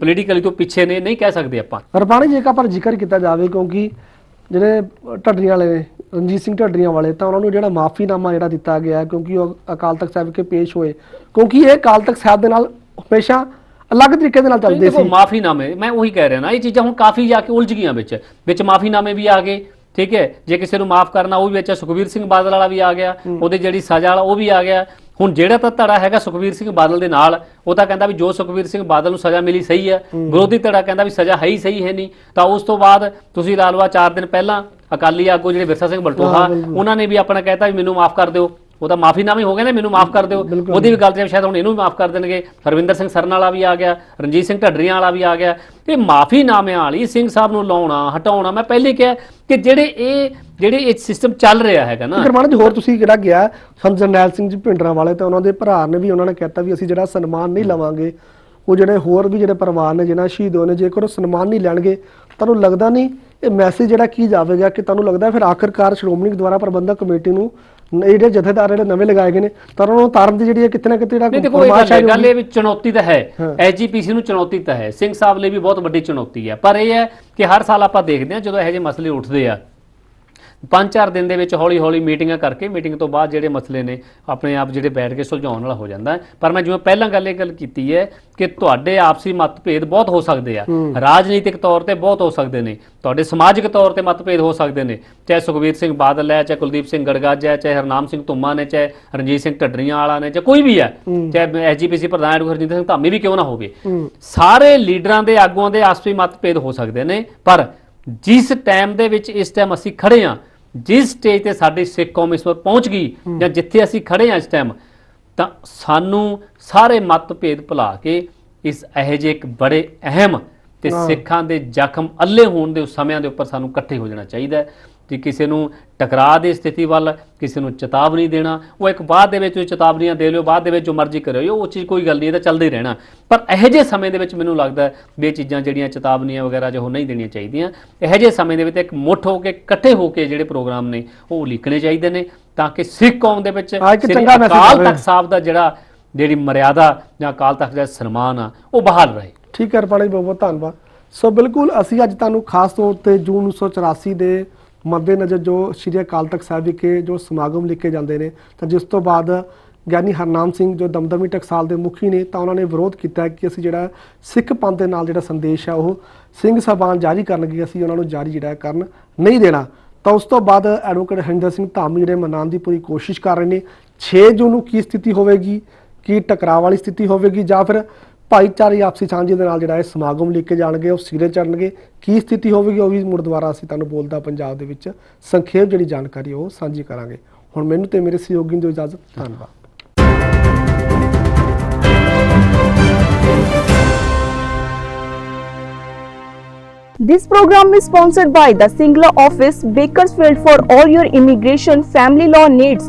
ਪੋਲੀਟੀਕਲੀ ਤੋਂ ਪਿੱਛੇ ਨੇ ਨਹੀਂ ਕਹਿ ਸਕਦੇ ਆਪਾਂ। ਰਪਾਣੀ ਜੀ ਪਰ ਜ਼ਿਕਰ ਕੀਤਾ ਜਾਵੇ ਕਿਉਂਕਿ ਜਿਹੜੇ ਢੱਡਰੀਆਂ ਵਾਲੇ ਨੇ ਰਣਜੀਤ ਸਿੰਘ ਢੱਡਰੀਆਂ ਵਾਲੇ ਤਾਂ ਉਹਨਾਂ ਨੂੰ ਜਿਹੜਾ ਮਾਫੀਨਾਮਾ ਜਿਹੜਾ ਦਿੱਤਾ ਗਿਆ ਕਿਉਂਕਿ ਉਹ ਅਕਾਲ ਤਖਤ ਸਾਹਿਬ ਕੇ ਪੇਸ਼ ਹੋਏ। ਕਿਉਂਕਿ ਇਹ ਅਕਾਲ ਤਖਤ ਸਾਹਿਬ ਦੇ ਨਾਲ ਹਮੇਸ਼ਾ ਅਲੱਗ ਤਰੀਕੇ ਦੇ ਨਾਲ ਚੱਲਦੇ ਸੀ। ਮਾਫੀਨਾਮੇ ਮੈਂ ਉਹੀ ਕਹਿ ਰਿਹਾ ਨਾ ਇਹ ਚੀਜ਼ਾਂ ਹੁਣ ਕਾਫੀ ਜਾ ਕੇ ਉਲਝ ਗਈਆਂ ਵਿੱਚ। ਵਿੱਚ ਮਾਫੀਨਾਮੇ ਵੀ ਆ ਗਏ ਠੀਕ ਹੈ? ਜੇ ਕਿਸੇ ਨੂੰ ਮਾਫ ਕਰਨਾ ਉਹ ਵੀ ਵਿੱਚ ਸੁਖਵੀਰ ਸਿੰਘ ਬਾਦਲ ਵਾਲਾ ਵੀ ਆ ਗਿਆ ਉਹਦੇ ਜਿਹੜੀ ਸਜ਼ਾ ਵਾਲਾ ਉਹ ਵੀ ਆ ਗਿਆ। ਹੁਣ ਜਿਹੜਾ ਤਾਂ ਧੜਾ ਹੈਗਾ ਸੁਖਵੀਰ ਸਿੰਘ ਬਾਦਲ ਦੇ ਨਾਲ ਉਹ ਤਾਂ ਕਹਿੰਦਾ ਵੀ ਜੋ ਸੁਖਵੀਰ ਸਿੰਘ ਬਾਦਲ ਨੂੰ ਸਜ਼ਾ ਮਿਲੀ ਸਹੀ ਹੈ। ਵਿਰੋਧੀ ਧੜਾ ਕਹਿੰਦਾ ਵੀ ਸਜ਼ਾ ਹੈ ਹੀ ਸਹੀ ਹੈ ਨਹੀਂ। ਤਾਂ ਉਸ ਤੋਂ ਬਾਅਦ ਤੁਸੀਂ ਲਾ ਲਓ ਆਹ ਚਾਰ ਦਿਨ ਪਹਿਲਾਂ ਅਕਾਲੀ ਆਗੂ ਜਿਹੜੇ ਵਿਰਸਾ ਸਿੰਘ ਬਲਟੋਹਾ ਉਹਨਾਂ ਨੇ ਵੀ ਆਪਣਾ ਕਹਿਤਾ ਵੀ ਮੈਨੂੰ ਮਾਫ ਕਰ ਦਿਓ। ਉਹ ਤਾਂ ਮਾਫੀਨਾਮੇ ਹੋ ਗਏ ਨੇ ਮੈਨੂੰ ਮਾਫ ਕਰ ਦਿਓ। ਉਹਦੀ ਵੀ ਗੱਲ ਤੇ ਸ਼ਾਇਦ ਹੁਣ ਇਹਨੂੰ ਵੀ ਮਾਫ ਕਰ ਦੇਣਗੇ। ਹਰਵਿੰਦਰ ਸਿੰਘ ਸਰਨ ਵਾਲਾ ਵੀ ਆ ਗਿਆ ਰਣਜੀਤ ਸਿੰਘ ਢੱਡਰੀਆਂ ਵਾਲਾ ਵੀ ਆ ਗਿਆ। ਤੇ ਮਾਫੀਨਾਮਿਆਂ ਵਾਲੀ ਸਿੰਘ ਸਾਹਿਬ ਨੂੰ ਲਾਉਣਾ ਹਟਾਉਣਾ ਮੈਂ ਪਹਿਲੇ ਕਿਹਾ ਕਿ ਜਿਹੜੇ ਇਹ ਜਿਹੜੇ ਇਹ ਸਿਸਟਮ ਚੱਲ ਰਿਹਾ ਹੈਗਾ ਨਾ। ਕਰਮਾਨ ਜੀ ਹੋਰ ਤੁਸੀਂ ਜਿਹੜਾ ਗਿਆ ਸੰਤ ਜਰਨੈਲ ਸਿੰਘ ਜੀ ਭਿੰਡਰਾਂ ਵਾਲੇ ਤੇ ਉਹਨਾਂ ਦੇ ਭਰਾ ਨੇ ਵੀ ਉਹਨਾਂ ਨੇ ਕਹਿਤਾ ਵੀ ਅਸੀਂ ਜਿਹੜਾ ਸਨਮਾਨ ਨਹੀਂ ਲਵਾਂਗੇ ਉਹ ਜਿਹੜੇ ਹੋਰ ਵੀ ਜਿਹੜੇ ਪਰਿਵਾਰ ਨੇ ਜਿਹਨਾਂ ਸ਼ਹੀਦ ਹੋਏ ਨੇ ਜੇਕਰ ਉਹ ਸਨਮਾਨ ਨਹੀਂ ਲੈਣਗੇ ਤੁਹਾਨੂੰ ਲੱਗਦਾ ਨਹੀਂ? ਇਹ ਮੈਸੇਜ ਜਿਹੜਾ ਕੀ ਜਾਵੇਗਾ ਕਿ ਤੁਹਾਨੂੰ ਲੱਗਦਾ ਫਿਰ ਆਖਰਕਾਰ ਸ਼੍ਰੋਮਣੀ ਗੁਰਦੁਆਰਾ ਪ੍ਰਬੰਧਕ ਕਮੇਟੀ ਨੂੰ ਇਹ ਜਿਹੜੇ ਜਥੇਦਾਰ ਜਿਹੜੇ ਨਵੇਂ ਲਗਾਏ ਗਏ ਨੇ ਤਾਂ ਉਹਨਾਂ ਨੂੰ ਤਾਰਨ ਦੀ ਜਿਹੜੀ ਹੈ ਕਿਤੇ ਨਾ ਕਿਤੇ ਨਹੀਂ ਜਿਹੜਾ ਦੇਖੋ ਇਹ ਗੱਲ ਹੈ ਗੱਲ ਇਹ ਵੀ ਚੁਣੌਤੀ ਤਾਂ ਹੈ। ਹਾਂ। ਐਜੀਪੀਸੀ ਨੂੰ ਚੁਣੌਤੀ ਤਾਂ ਹੈ। ਸਿੰਘ ਸਾਹਿਬ ਲਈ ਵੀ ਬਹੁਤ ਵੱਡੀ ਚੁਣੌਤੀ ਹੈ। ਪਰ ਇਹ ਹੈ ਕਿ ਹਰ ਸਾਲ ਆਪਾਂ ਦੇਖਦੇ ਹਾਂ ਜਦੋਂ ਇਹੋ ਜਿਹੇ ਮਸਲੇ ਉੱਠਦੇ ਆ। ਪੰਜ ਚਾਰ ਦਿਨ ਦੇ ਵਿੱਚ ਹੌਲੀ ਹੌਲੀ ਮੀਟਿੰਗਾਂ ਕਰਕੇ ਮੀਟਿੰਗ ਤੋਂ ਬਾਅਦ ਜਿਹੜੇ ਮਸਲੇ ਨੇ ਆਪਣੇ ਆਪ ਜਿਹੜੇ ਬੈਠ ਕੇ ਸੁਲਝਾਉਣ ਵਾਲਾ ਹੋ ਜਾਂਦਾ। ਪਰ ਮੈਂ ਜਿਵੇਂ ਪਹਿਲਾਂ ਗੱਲ ਇਹ ਗੱਲ ਕੀਤੀ ਹੈ ਕਿ ਤੁਹਾਡੇ ਆਪਸੀ ਮਤਭੇਦ ਬਹੁਤ ਹੋ ਸਕਦੇ ਆ। ਰਾਜਨੀਤਿਕ ਤੌਰ ਤੇ ਬਹੁਤ ਹੋ ਸਕਦੇ ਨੇ। ਤੁਹਾਡੇ ਸਮਾਜਿਕ ਤੌਰ ਤੇ ਮਤਭੇਦ ਹੋ ਸਕਦੇ ਨੇ। ਚਾਹੇ ਸੁਖਬੀਰ ਸਿੰਘ ਬਾਦਲ ਹੈ ਚਾਹੇ ਕੁਲਦੀਪ ਸਿੰਘ ਗੜਗਾਜ ਹੈ ਚਾਹੇ ਹਰਨਾਮ ਸਿੰਘ ਧੁੰਮਾ ਨੇ ਚਾਹੇ ਰਣਜੀਤ ਸਿੰਘ ਢੱਡਰੀਆਂ ਵਾਲਾ ਨੇ ਚਾਹੇ ਕੋਈ ਵੀ ਹੈ ਚਾਹੇ ਐਸਜੀਪੀਸੀ ਪ੍ਰਧਾਨ ਐਡਵੋਕੇਟ ਹਰਜਿੰਦਰ ਸਿੰਘ ਧਾਮੀ ਵੀ ਕਿਉਂ ਨਾ ਹੋਵੇ। ਸਾਰੇ ਲੀਡਰਾਂ ਦੇ ਆਗੂਆਂ ਦੇ ਆਪਸੀ ਮਤਭੇਦ ਹੋ ਸਕਦੇ ਨੇ। ਪਰ ਜਿਸ ਟਾਈਮ ਦੇ ਵਿੱਚ ਇਸ ਟਾਈਮ ਅਸੀਂ ਖੜੇ ਆ ਜਿਸ ਸਟੇਜ ਤੇ ਸਾਡੀ ਸਿੱਖ ਕੌਮ ਇਸ ਵਾਰ ਪਹੁੰਚ ਗਈ ਜਾਂ ਜਿੱਥੇ ਅਸੀਂ ਖੜੇ ਆ ਇਸ ਟਾਈਮ ਤਾਂ ਸਾਨੂੰ ਸਾਰੇ ਮਤਭੇਦ ਭੁਲਾ ਕੇ ਇਸ ਇਹੋ ਜਿਹੇ ਇੱਕ ਬੜੇ ਅਹਿਮ ਤੇ ਸਿੱਖਾਂ ਦੇ ਜ਼ਖਮ ਅੱਲੇ ਹੋਣ ਦੇ ਉਸ ਸਮਿਆਂ ਦੇ ਉੱਪਰ ਸਾਨੂੰ ਇਕੱਠੇ ਹੋ ਜਾਣਾ ਚਾਹੀਦਾ ਹੈ। ਕਿ ਕਿਸੇ ਨੂੰ ਟਕਰਾਅ ਦੀ ਸਥਿਤੀ ਵੱਲ ਕਿਸੇ ਨੂੰ ਚੇਤਾਵਨੀ ਦੇਣਾ ਉਹ ਇੱਕ ਬਾਅਦ ਦੇ ਵਿੱਚ ਚੇਤਾਵਨੀਆਂ ਦੇ ਲਿਓ ਬਾਅਦ ਦੇ ਵਿੱਚ ਜੋ ਮਰਜ਼ੀ ਕਰਿਓ ਉਹ ਚੀਜ਼ ਕੋਈ ਗੱਲ ਨਹੀਂ ਇਹ ਤਾਂ ਚੱਲਦਾ ਰਹਿਣਾ। ਪਰ ਇਹੋ ਜਿਹੇ ਸਮੇਂ ਦੇ ਵਿੱਚ ਮੈਨੂੰ ਲੱਗਦਾ ਵੀ ਇਹ ਚੀਜ਼ਾਂ ਜਿਹੜੀਆਂ ਚੇਤਾਵਨੀਆਂ ਵਗੈਰਾ ਜੋ ਉਹ ਨਹੀਂ ਦੇਣੀਆਂ ਚਾਹੀਦੀਆਂ। ਇਹੋ ਜਿਹੇ ਸਮੇਂ ਦੇ ਵਿੱਚ ਇੱਕ ਮੁੱਠ ਹੋ ਕੇ ਇਕੱਠੇ ਹੋ ਕੇ ਜਿਹੜੇ ਪ੍ਰੋਗਰਾਮ ਨੇ ਉਹ ਲਿਖਣੇ ਚਾਹੀਦੇ ਨੇ ਤਾਂ ਕਿ ਸਿੱਖ ਕੌਮ ਦੇ ਵਿੱਚ ਅਕਾਲ। ਤਖਤ ਸਾਹਿਬ ਦਾ ਜਿਹੜਾ ਜਿਹੜੀ ਮਰਿਆਦਾ ਜਾਂ ਅਕਾਲ ਤਖਤ ਦਾ ਸਨਮਾਨ ਆ ਉਹ ਬਹਾਲ ਰਹੇ। ਠੀਕ ਹੈ ਰਪਾਲੀ ਬਹੁਤ ਬਹੁਤ ਧੰਨਵਾਦ। ਸੋ ਬਿਲਕੁਲ ਅਸੀਂ ਅੱਜ ਤੁਹਾਨੂੰ ਖਾਸ ਤੌਰ ਤੇ ਜੂਨ 1984 ਦੇ ਮੱਦੇਨਜ਼ਰ ਜੋ ਸ਼੍ਰੀ ਅਕਾਲ ਤਖਤ ਸਾਹਿਬ ਵਿਖੇ ਜੋ ਸਮਾਗਮ ਲਿਖੇ ਜਾਂਦੇ ਨੇ, ਤਾਂ ਜਿਸ ਤੋਂ ਬਾਅਦ ਗਿਆਨੀ ਹਰਨਾਮ ਸਿੰਘ ਜੋ ਦਮਦਮੀ ਟਕਸਾਲ ਦੇ ਮੁਖੀ ਨੇ, ਤਾਂ ਉਹਨਾਂ ਨੇ ਵਿਰੋਧ ਕੀਤਾ ਕਿ ਅਸੀਂ ਜਿਹੜਾ ਸਿੱਖ ਪੰਥ ਦੇ ਨਾਲ ਜਿਹੜਾ ਸੰਦੇਸ਼ ਹੈ ਉਹ ਸਿੰਘ ਸਾਹਿਬਾਨ ਜਾਰੀ ਕਰਨਗੇ, ਅਸੀਂ ਉਹਨਾਂ ਨੂੰ ਜਾਰੀ ਜਿਹੜਾ ਕਰਨ ਨਹੀਂ ਦੇਣਾ। ਤਾਂ ਉਸ ਤੋਂ ਬਾਅਦ ਐਡਵੋਕੇਟ ਹਰਿੰਦਰ ਸਿੰਘ ਧਾਮੀ ਜਿਹੜੇ ਮਨਾਉਣ ਦੀ ਪੂਰੀ ਕੋਸ਼ਿਸ਼ ਕਰ ਰਹੇ ਨੇ 6 ਜੂਨ ਨੂੰ ਕੀ ਸਥਿਤੀ ਹੋਵੇਗੀ? ਕੀ ਟਕਰਾਅ ਵਾਲੀ ਸਥਿਤੀ ਹੋਵੇਗੀ? ਜਾਂ ਫਿਰ ਭਾਈਚਾਰੇ ਆਪਸੀ ਸਾਂਝੇ ਦੇ ਨਾਲ ਜਿਹੜਾ ਇਹ ਸਮਾਗਮ ਲੈ ਕੇ ਜਾਣਗੇ ਉਹ ਸਿਰੇ ਚੜਨਗੇ ਕੀ ਸਥਿਤੀ ਹੋਵੇਗੀ ਉਹ ਵੀ ਮੁੜ ਦੁਬਾਰਾ ਅਸੀਂ ਤੁਹਾਨੂੰ ਬੋਲਦਾ ਪੰਜਾਬ ਦੇ ਵਿੱਚ ਸੰਖੇਪ ਜਿਹੜੀ ਜਾਣਕਾਰੀ ਉਹ ਸਾਂਝੀ ਕਰਾਂਗੇ। ਹੁਣ ਮੈਨੂੰ ਤੇ ਮੇਰੇ ਸਹਿਯੋਗੀ ਨੂੰ ਦਿਓ ਇਜਾਜ਼ਤ ਧੰਨਵਾਦ। This program is sponsored by the Singla office, Bakersfield for all your immigration family law needs.